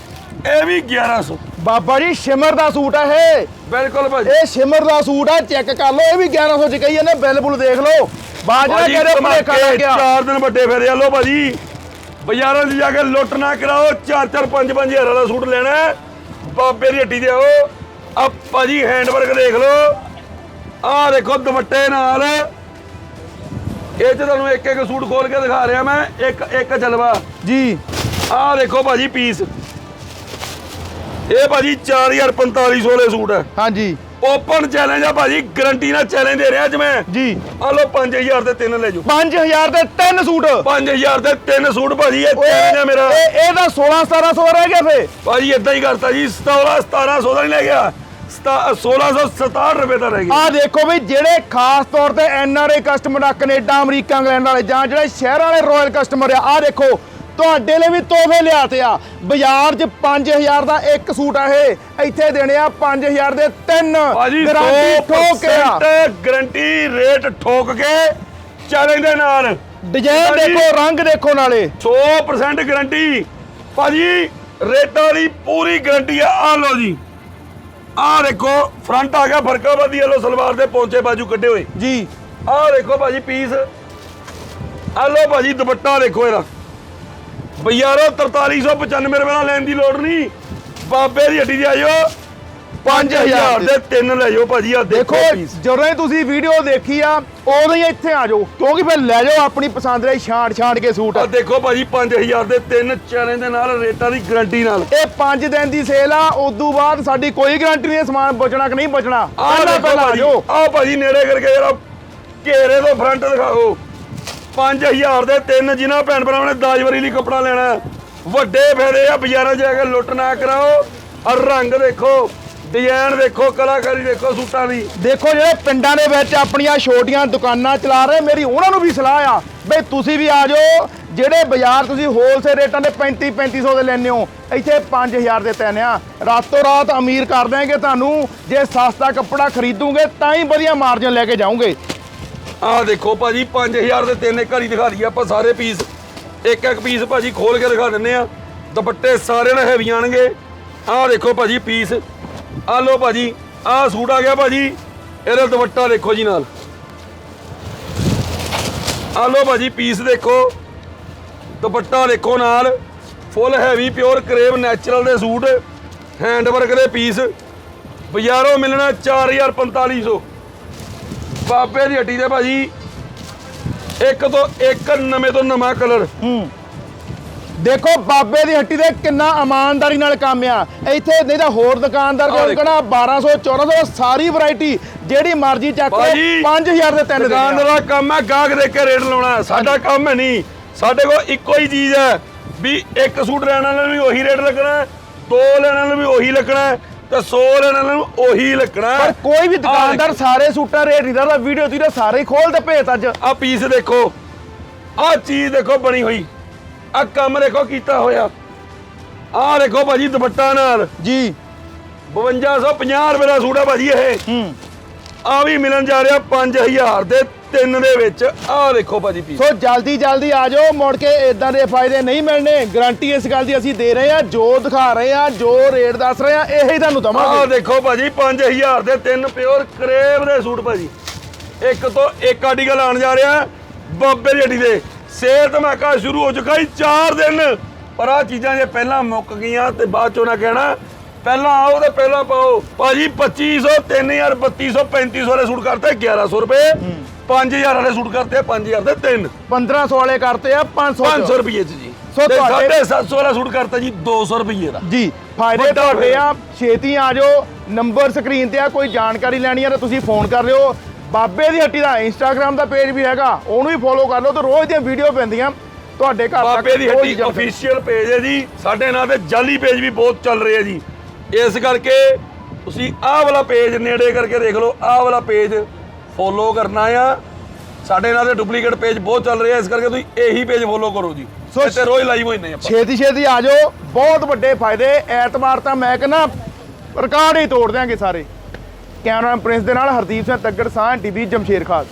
B: ਇਹ ਵੀ 1100
A: ਬਾਬਾ ਜੀ ਸ਼ਿਮਰ ਦਾ ਸੂਟ ਆ ਇਹ।
B: ਬਿਲਕੁਲ ਭਾਜੀ।
A: ਇਹ ਸ਼ਿਮਰ ਦਾ ਸੂਟ ਆ ਚੈੱਕ ਕਰ ਲਓ ਇਹ ਵੀ 1100 ਚ ਕਹੀ ਜਾਂਦੇ ਬਿੱਲ ਬੁੱਲ ਦੇਖ ਲਓ। ਬਾਜਰਾ ਕਹਿੰਦੇ ਭੁਲੇਖਾ ਲੱਗ ਗਿਆ।
B: ਚਾਰ ਦਿਨ ਵੱਡੇ ਫੇਰੇ ਆ। ਲਓ ਭਾਜੀ। ਬਾਜ਼ਾਰਾਂ 'ਚ ਜਾ ਕੇ ਲੁੱਟ ਨਾ ਕਰਾਓ 4-4 5-5 ਹਜ਼ਾਰਾਂ ਦਾ ਸੂਟ ਲੈਣਾ ਹੈ, ਬਾਬੇ ਦੀ ਹੱਟੀ ਤੇ ਆਓ ਆ ਭਾਜੀ ਹੈਂਡ ਵਰਕ ਦੇਖ ਲਓ। ਆਹ ਦੇਖੋ ਦੁਪੱਟੇ ਨਾਲ। ਇਹ 'ਚ ਤੁਹਾਨੂੰ ਇੱਕ ਇੱਕ ਸੂਟ ਖੋਲ ਕੇ ਦਿਖਾ ਰਿਹਾ ਮੈਂ। ਇੱਕ ਇੱਕ ਜਲਵਾ।
A: ਜੀ।
B: ਆਹ ਦੇਖੋ ਭਾਜੀ ਪੀਸ। ਇਹ ਭਾਜੀ 4000 4500 ਵਾਲੇ ਸੂਟ ਹੈ।
A: ਹਾਂਜੀ।
B: ਓਪਨ ਚੈਲੰਜ ਆ ਭਾਜੀ ਗਰੰਟੀ ਨਾਲ ਚੈਲੰਜ ਦੇ ਰਿਹਾ ਅੱਜ ਮੈਂ।
A: ਜੀ।
B: ਆ ਲਓ 5000 ਦੇ ਤਿੰਨ ਲੈ ਜਾਓ।
A: 5000 ਦੇ ਤਿੰਨ ਸੂਟ।
B: 5000 ਦੇ ਤਿੰਨ ਸੂਟ ਭਾਜੀ ਇਹ ਚੈਲੰਜ ਆ ਮੇਰਾ।
A: ਇਹ ਇਹ ਤਾਂ 16 1700 ਰਹਿ ਗਿਆ ਫੇ।
B: ਭਾਜੀ ਇਦਾਂ ਹੀ ਕਰਤਾ ਜੀ 17 1700 ਦਾ ਨਹੀਂ ਲੈ ਗਿਆ। 1667 ਰੁਪਏ ਦਾ ਰਹਿ ਗਿਆ।
A: ਆ ਦੇਖੋ ਵੀ ਜਿਹੜੇ ਖਾਸ ਤੌਰ ਤੇ ਐਨ ਆਰ ਆਈ ਕਸਟਮਰ ਆ ਕੈਨੇਡਾ ਅਮਰੀਕਾ ਇੰਗਲੈਂਡ ਵਾਲੇ ਜਾਂ ਜਿਹੜੇ ਸ਼ਹਿਰ ਵਾਲੇ ਰਾਇਲ ਕਸਟਮਰ ਆ ਆ ਦੇਖੋ ਤੁਹਾਡੇ ਲਈ ਵੀ ਤੋਹਫੇ ਲਿਆਤੇ ਆ। ਬਾਜ਼ਾਰ 'ਚ 5000 ਦਾ ਇੱਕ ਸੂਟ ਆ ਇਹ। ਇੱਥੇ ਦੇਣੇ ਆ 5000 ਦੇ ਤਿੰਨ। ਗਾਰੰਟੀ ਠੋਕ ਕੇ ਆ।
B: 100% ਗਰੰਟੀ ਰੇਟ ਠੋਕ ਕੇ ਚੈਲੰਜ ਦੇ ਨਾਲ।
A: ਡਿਜ਼ਾਈਨ। ਦੇਖੋ ਰੰਗ ਦੇਖੋ ਨਾਲੇ।
B: 100% ਗਰੰਟੀ। ਭਾਜੀ ਰੇਟਾਂ ਦੀ ਪੂਰੀ ਗਰੰਟੀ ਆ। ਆ ਲਓ ਜੀ। ਆਹ ਦੇਖੋ ਫਰੰਟ ਆ ਗਿਆ ਫਰਕਾ ਵਧੀਆ। ਲੋ ਸਲਵਾਰ ਦੇ ਪੌਂਚੇ ਬਾਜੂ ਕੱਢੇ ਹੋਏ।
A: ਜੀ।
B: ਆਹ ਦੇਖੋ ਭਾਜੀ ਪੀਸ ਆ ਲਓ ਭਾਜੀ ਦੁਪੱਟਾ ਦੇਖੋ ਇਹਦਾ। ਬਈਆਰੋ 4395 ਰੁਪਏ ਦਾ ਲੈਣ ਦੀ ਲੋੜ ਨਹੀਂ। ਬਾਬੇ ਦੀ ਹੱਡੀ ਤੇ ਆਇਓ 5000 ਦੇ। ਤਿੰਨ ਲੈ ਜਾਓ ਭਾਜੀ ਆ ਦੇਖੋ
A: ਜਦੋਂ ਹੀ ਤੁਸੀਂ ਵੀਡੀਓ ਦੇਖੀ ਆ ਉਦੋਂ ਹੀ ਇੱਥੇ ਆ ਜਾਓ। ਕਿਉਂਕਿ ਫਿਰ ਲੈ ਜਾਓ ਆਪਣੀ ਪਸੰਦ ਦੇ ਛਾਂਟ ਛਾਂਟ ਕੇ ਸੂਟ।
B: ਆ ਦੇਖੋ ਭਾਜੀ 5000 ਦੇ ਤਿੰਨ ਚੈਲੰਜ ਦੇ ਨਾਲ ਰੇਟਾਂ ਦੀ ਗਰੰਟੀ ਨਾਲ।
A: ਇਹ 5 ਦਿਨ ਦੀ ਸੇਲ ਆ ਉਦੋਂ ਬਾਅਦ ਸਾਡੀ ਕੋਈ ਗਾਰੰਟੀ ਨਹੀਂ ਸਮਾਨ ਬਚਣਾ ਕਿ ਨਹੀਂ ਬਚਣਾ?
B: ਆਹ
A: ਪਹਿਲਾਂ ਆ ਜਾਓ।
B: ਆਹ ਭਾਜੀ ਨੇੜੇ ਕਰਕੇ ਜਰਾ ਘੇਰੇ ਤੋਂ ਫਰੰਟ ਦਿਖਾਓ। 5000 ਦੇ ਤਿੰਨ ਜਿਨ੍ਹਾਂ ਭੈਣ ਭਰਾਵਾਂ ਨੇ ਦਾਜਵਰੀ ਲਈ ਕੱਪੜਾ ਲੈਣਾ ਵੱਡੇ ਫਾਇਦੇ ਆ, ਬਾਜ਼ਾਰਾਂ 'ਚ ਜਾ ਕੇ ਲੁੱਟ ਨਾ ਕਰਾਓ। ਔਰ ਰੰਗ ਦੇਖੋ ਡਿਜ਼ਾਈਨ ਦੇਖੋ, ਕਲਾਕਾਰੀ ਦੇਖੋ, ਸੂਟਾਂ ਦੀ।
A: ਦੇਖੋ ਜਿਹੜੇ ਪਿੰਡਾਂ ਦੇ ਵਿੱਚ ਆਪਣੀਆਂ ਛੋਟੀਆਂ ਦੁਕਾਨਾਂ ਚਲਾ ਰਹੇ, ਮੇਰੀ ਉਹਨਾਂ ਨੂੰ ਵੀ ਸਲਾਹ ਆ। ਬਈ ਤੁਸੀਂ ਵੀ ਆ ਜਾਓ, ਜਿਹੜੇ ਬਾਜ਼ਾਰ ਤੁਸੀਂ ਹੋਲਸੇਲ ਰੇਟਾਂ ਦੇ 35 3500 ਦੇ ਲੈਂਦੇ ਹੋ, ਇੱਥੇ 5000 ਦੇ ਤਿੰਨ ਆ। ਰਾਤੋਂ ਰਾਤ ਅਮੀਰ ਕਰ ਦੇਣਗੇ ਤੁਹਾਨੂੰ, ਜੇ ਸਸਤਾ ਕੱਪੜਾ ਖਰੀਦੋਗੇ, ਤਾਂ ਹੀ ਵਧੀਆ ਮਾਰਜਨ ਲੈ ਕੇ ਜਾਓਗੇ।
B: ਆਹ ਦੇਖੋ ਭਾਜੀ 5000 ਦੇ ਤਿੰਨ ਇੱਕ ਘਰੀ ਦਿਖਾ ਦਈਏ ਆਪਾਂ ਸਾਰੇ ਪੀਸ ਇੱਕ ਇੱਕ ਪੀਸ ਭਾਜੀ ਖੋਲ ਕੇ ਦਿਖਾ ਦਿੰਨੇ ਆ ਦੁਪੱਟੇ ਸਾਰੇ ਨਾਲ ਹੈਵੀ ਆਣਗੇ ਆਹ ਦੇਖੋ ਭਾਜੀ ਪੀਸ ਆਹ ਲੋ ਭਾਜੀ, ਆਹ ਸੂਟ ਆ ਗਿਆ ਭਾਜੀ। ਇਹਦਾ ਦੁਪੱਟਾ ਦੇਖੋ ਜੀ ਨਾਲ। ਆਹ ਲੋ ਭਾਜੀ ਪੀਸ ਦੇਖੋ। ਦੁਪੱਟਾ ਦੇਖੋ ਨਾਲ। Full heavy pure crepe natural ਦੇ ਸੂਟ। ਹੈਂਡਵਰਕ ਦੇ ਪੀਸ ਬਾਜ਼ਾਰੋਂ ਮਿਲਣਾ 4550 ਬਾਬੇ ਦੀ ਹੱਟੀ ਦੇ ਭਾਜੀ ਇੱਕ ਤੋਂ ਇੱਕ ਨਵੇਂ ਤੋਂ ਨਵਾਂ ਕਲਰ
A: ਦੇਖੋ ਬਾਬੇ ਦੀ ਹੱਟੀ ਦੇ ਕਿੰਨਾ ਇਮਾਨਦਾਰੀ ਨਾਲ ਕੰਮ ਆ ਇੱਥੇ ਨਹੀਂ ਤਾਂ ਹੋਰ ਦੁਕਾਨਦਾਰ ਕੋਲ। ਕਹਣਾ 1200 1400 ਸਾਰੀ ਵੈਰਾਈਟੀ ਜਿਹੜੀ ਮਰਜ਼ੀ ਚੱਕ
B: ਭਾਜੀ,
A: 5000 ਦੇ ਤਿੰਨ
B: ਦੁਕਾਨ। ਦਾ ਕੰਮ ਹੈ ਗਾਹਕ ਦੇਖ ਕੇ ਰੇਟ ਲਾਉਣਾ ਹੈ। ਸਾਡਾ ਕੰਮ ਹੈ ਨਹੀਂ ਸਾਡੇ ਕੋਲ ਇੱਕੋ ਹੀ ਚੀਜ਼ ਹੈ ਵੀ ਇੱਕ ਸੂਟ ਲੈਣ ਵਾਲੇ ਨੂੰ ਵੀ ਉਹੀ ਰੇਟ ਲੱਗਣਾ ਹੈ, ਦੋ ਲੈਣ ਵਾਲੇ ਨੂੰ ਵੀ ਉਹੀ ਲੱਗਣਾ ਹੈ, ਤੇ 100 ਲੈਣ ਵਾਲੇ ਨੂੰ ਉਹੀ ਲੱਗਣਾ।
A: ਪਰ ਕੋਈ ਵੀ ਦੁਕਾਨਦਾਰ ਸਾਰੇ ਸੂਟਾਂ ਰੇਟ ਨਹੀਂ ਦੱਸਦਾ ਵੀਡੀਓ ਤੇ ਤਾਂ ਸਾਰੇ ਹੀ ਖੋਲ ਤੇ ਭੇਤ ਅੱਜ
B: ਆ ਪੀਸ ਦੇਖੋ ਆ ਚੀਜ਼ ਦੇਖੋ ਬਣੀ ਹੋਈ। ਆ ਕੰਮ ਦੇਖੋ ਕੀਤਾ ਹੋਇਆ। ਆ ਦੇਖੋ ਭਾਜੀ ਦੁਪੱਟਾ ਨਾਲ।
A: ਜੀ।
B: 5250 ਰੁਪਏ ਦਾ ਸੂਟ ਆ ਭਾਜੀ ਇਹ।
A: ਹੂੰ।
B: ਆ ਵੀ ਮਿਲਣ ਜਾ ਰਿਹਾ 5000 ਦੇ ਤਿੰਨ ਦੇ ਵਿੱਚ। ਆ ਦੇਖੋ ਭਾਜੀ ਪੀਸ।
A: ਸੋ ਜਲਦੀ ਜਲਦੀ ਆ ਜਾਓ ਮੁੜ ਕੇ ਇਦਾਂ ਦੇ ਫਾਇਦੇ ਨਹੀਂ ਮਿਲਣੇ। ਗਾਰੰਟੀ ਇਸ ਗੱਲ ਦੀ ਅਸੀਂ ਦੇ ਰਹੇ ਆ ਜੋ ਦਿਖਾ ਰਹੇ ਆ ਜੋ ਰੇਟ ਦੱਸ ਰਹੇ ਆ ਇਹੀ ਤੁਹਾਨੂੰ
B: ਆ
A: ਦਵਾਂਗੇ
B: ਦੇਖੋ ਭਾਜੀ 5000 ਦੇ ਤਿੰਨ ਪਿਓਰ ਕਰੇਵ ਦੇ ਸੂਟ ਭਾਜੀ। ਇੱਕ ਤੋਂ ਇੱਕ ਆਰਟੀਕਲ ਆਣ ਜਾ ਰਿਹਾ ਬਾਬੇ ਦੀ ਹੱਡੀ ਦੇ। ਸੇਲ ਧਮਾਕਾ ਸ਼ੁਰੂ ਹੋ ਚੁੱਕਾ ਜੀ 4 ਦਿਨ। ਪਰ ਆ ਚੀਜ਼ਾਂ ਜੇ ਪਹਿਲਾਂ ਮੁੱਕ ਗਈਆਂ ਤੇ ਬਾਅਦ ਚੋਂ ਨਾ ਕਹਿਣਾ। ਪਹਿਲਾਂ ਆਓ ਤੇ ਪਹਿਲਾਂ ਪਾਓ। ਭਾਜੀ 2500 3000 3200 3500 ਵਾਲੇ ਸੂਟ ਕਰਤੇ 1100 ਰੁਪਏ। 5000 ਵਾਲੇ ਸੂਟ ਕਰਤੇ 5000 ਦੇ ਤਿੰਨ।
A: 1500 ਵਾਲੇ ਕਰਤੇ ਆ 500
B: 500 ਰੁਪਏ ਚ ਜੀ।
A: ਸੋ
B: ਤੇ
A: ਤੁਹਾਡੇ-
B: 750 ਵਾਲਾ ਸੂਟ ਕਰਤਾ ਜੀ 200 ਰੁਪਏ ਦਾ।
A: ਜੀ ਫਾਇਦੇ
B: ਵੱਡਾ
A: ਤੁਹਾਡੇ। ਆ। ਛੇਤੀ ਆ ਜਾਓ। ਨੰਬਰ ਸਕਰੀਨ ਤੇ ਆ ਕੋਈ ਜਾਣਕਾਰੀ ਲੈਣੀ ਆ ਤਾਂ ਤੁਸੀਂ ਫੋਨ ਕਰ ਲਿਓ। ਬਾਬੇ ਦੀ ਹੱਟੀ ਦਾ ਇੰਸਟਾਗ੍ਰam ਦਾ ਪੇਜ ਵੀ ਹੈਗਾ ਉਹਨੂੰ ਵੀ ਫੋਲੋ ਕਰ ਲਓ ਤੇ ਰੋਜ਼ ਦੀਆਂ ਵੀਡੀਓ ਪੈਂਦੀਆਂ। ਤੁਹਾਡੇ ਘਰ ਤੱਕ
B: ਬਾਬੇ ਦੀ
A: ਰੋਜ਼
B: ਹੱਟੀ। ਅਫੀਸ਼ੀਅਲ ਪੇਜ ਹੈ ਜੀ। ਸਾਡੇ ਨਾਂ ਤੇ ਜਾਲੀ ਪੇਜ ਵੀ ਬਹੁਤ ਚੱਲ ਰਹੇ ਆ ਜੀ। ਇਸ ਕਰਕੇ ਤੁਸੀਂ ਆਹ ਵਾਲਾ ਪੇਜ ਨੇੜੇ ਕਰਕੇ ਦੇਖ ਲਓ ਆਹ ਵਾਲਾ ਪੇਜ ਫੋਲੋ ਕਰਨਾ ਆ। ਸਾਡੇ ਨਾਂ ਤੇ ਡੁਪਲੀਕੇਟ ਪੇਜ ਬਹੁਤ ਚੱਲ ਰਹੇ ਇਸ ਕਰਕੇ ਤੁਸੀਂ ਇਹੀ ਪੇਜ ਫੋਲੋ ਕਰੋ ਜੀ।
A: ਸੋ-
B: ਇੱਥੇ ਰੋਜ਼ ਲਾਈਵ ਹੋਈਨੇ ਆਪਾਂ।
A: ਛੇਤੀ ਛੇਤੀ ਆ ਜਾਓ ਬਹੁਤ ਵੱਡੇ ਫਾਇਦੇ। ਐਤਵਾਰ ਤਾਂ ਮੈਂ ਕਹਿੰਦਾ ਰਿਕਾਰਡ ਹੀ ਤੋੜ ਦਿਆਂਗੇ ਸਾਰੇ। ਕੈਮਰਾ ਪ੍ਰਿੰਸ ਦੇ ਨਾਲ ਹਰਦੀਪ ਸਿੰਘ ਤੱਗੜ ਸਾਹ ਟੀਵੀ ਜਮਸ਼ੇਰ ਖਾਸ।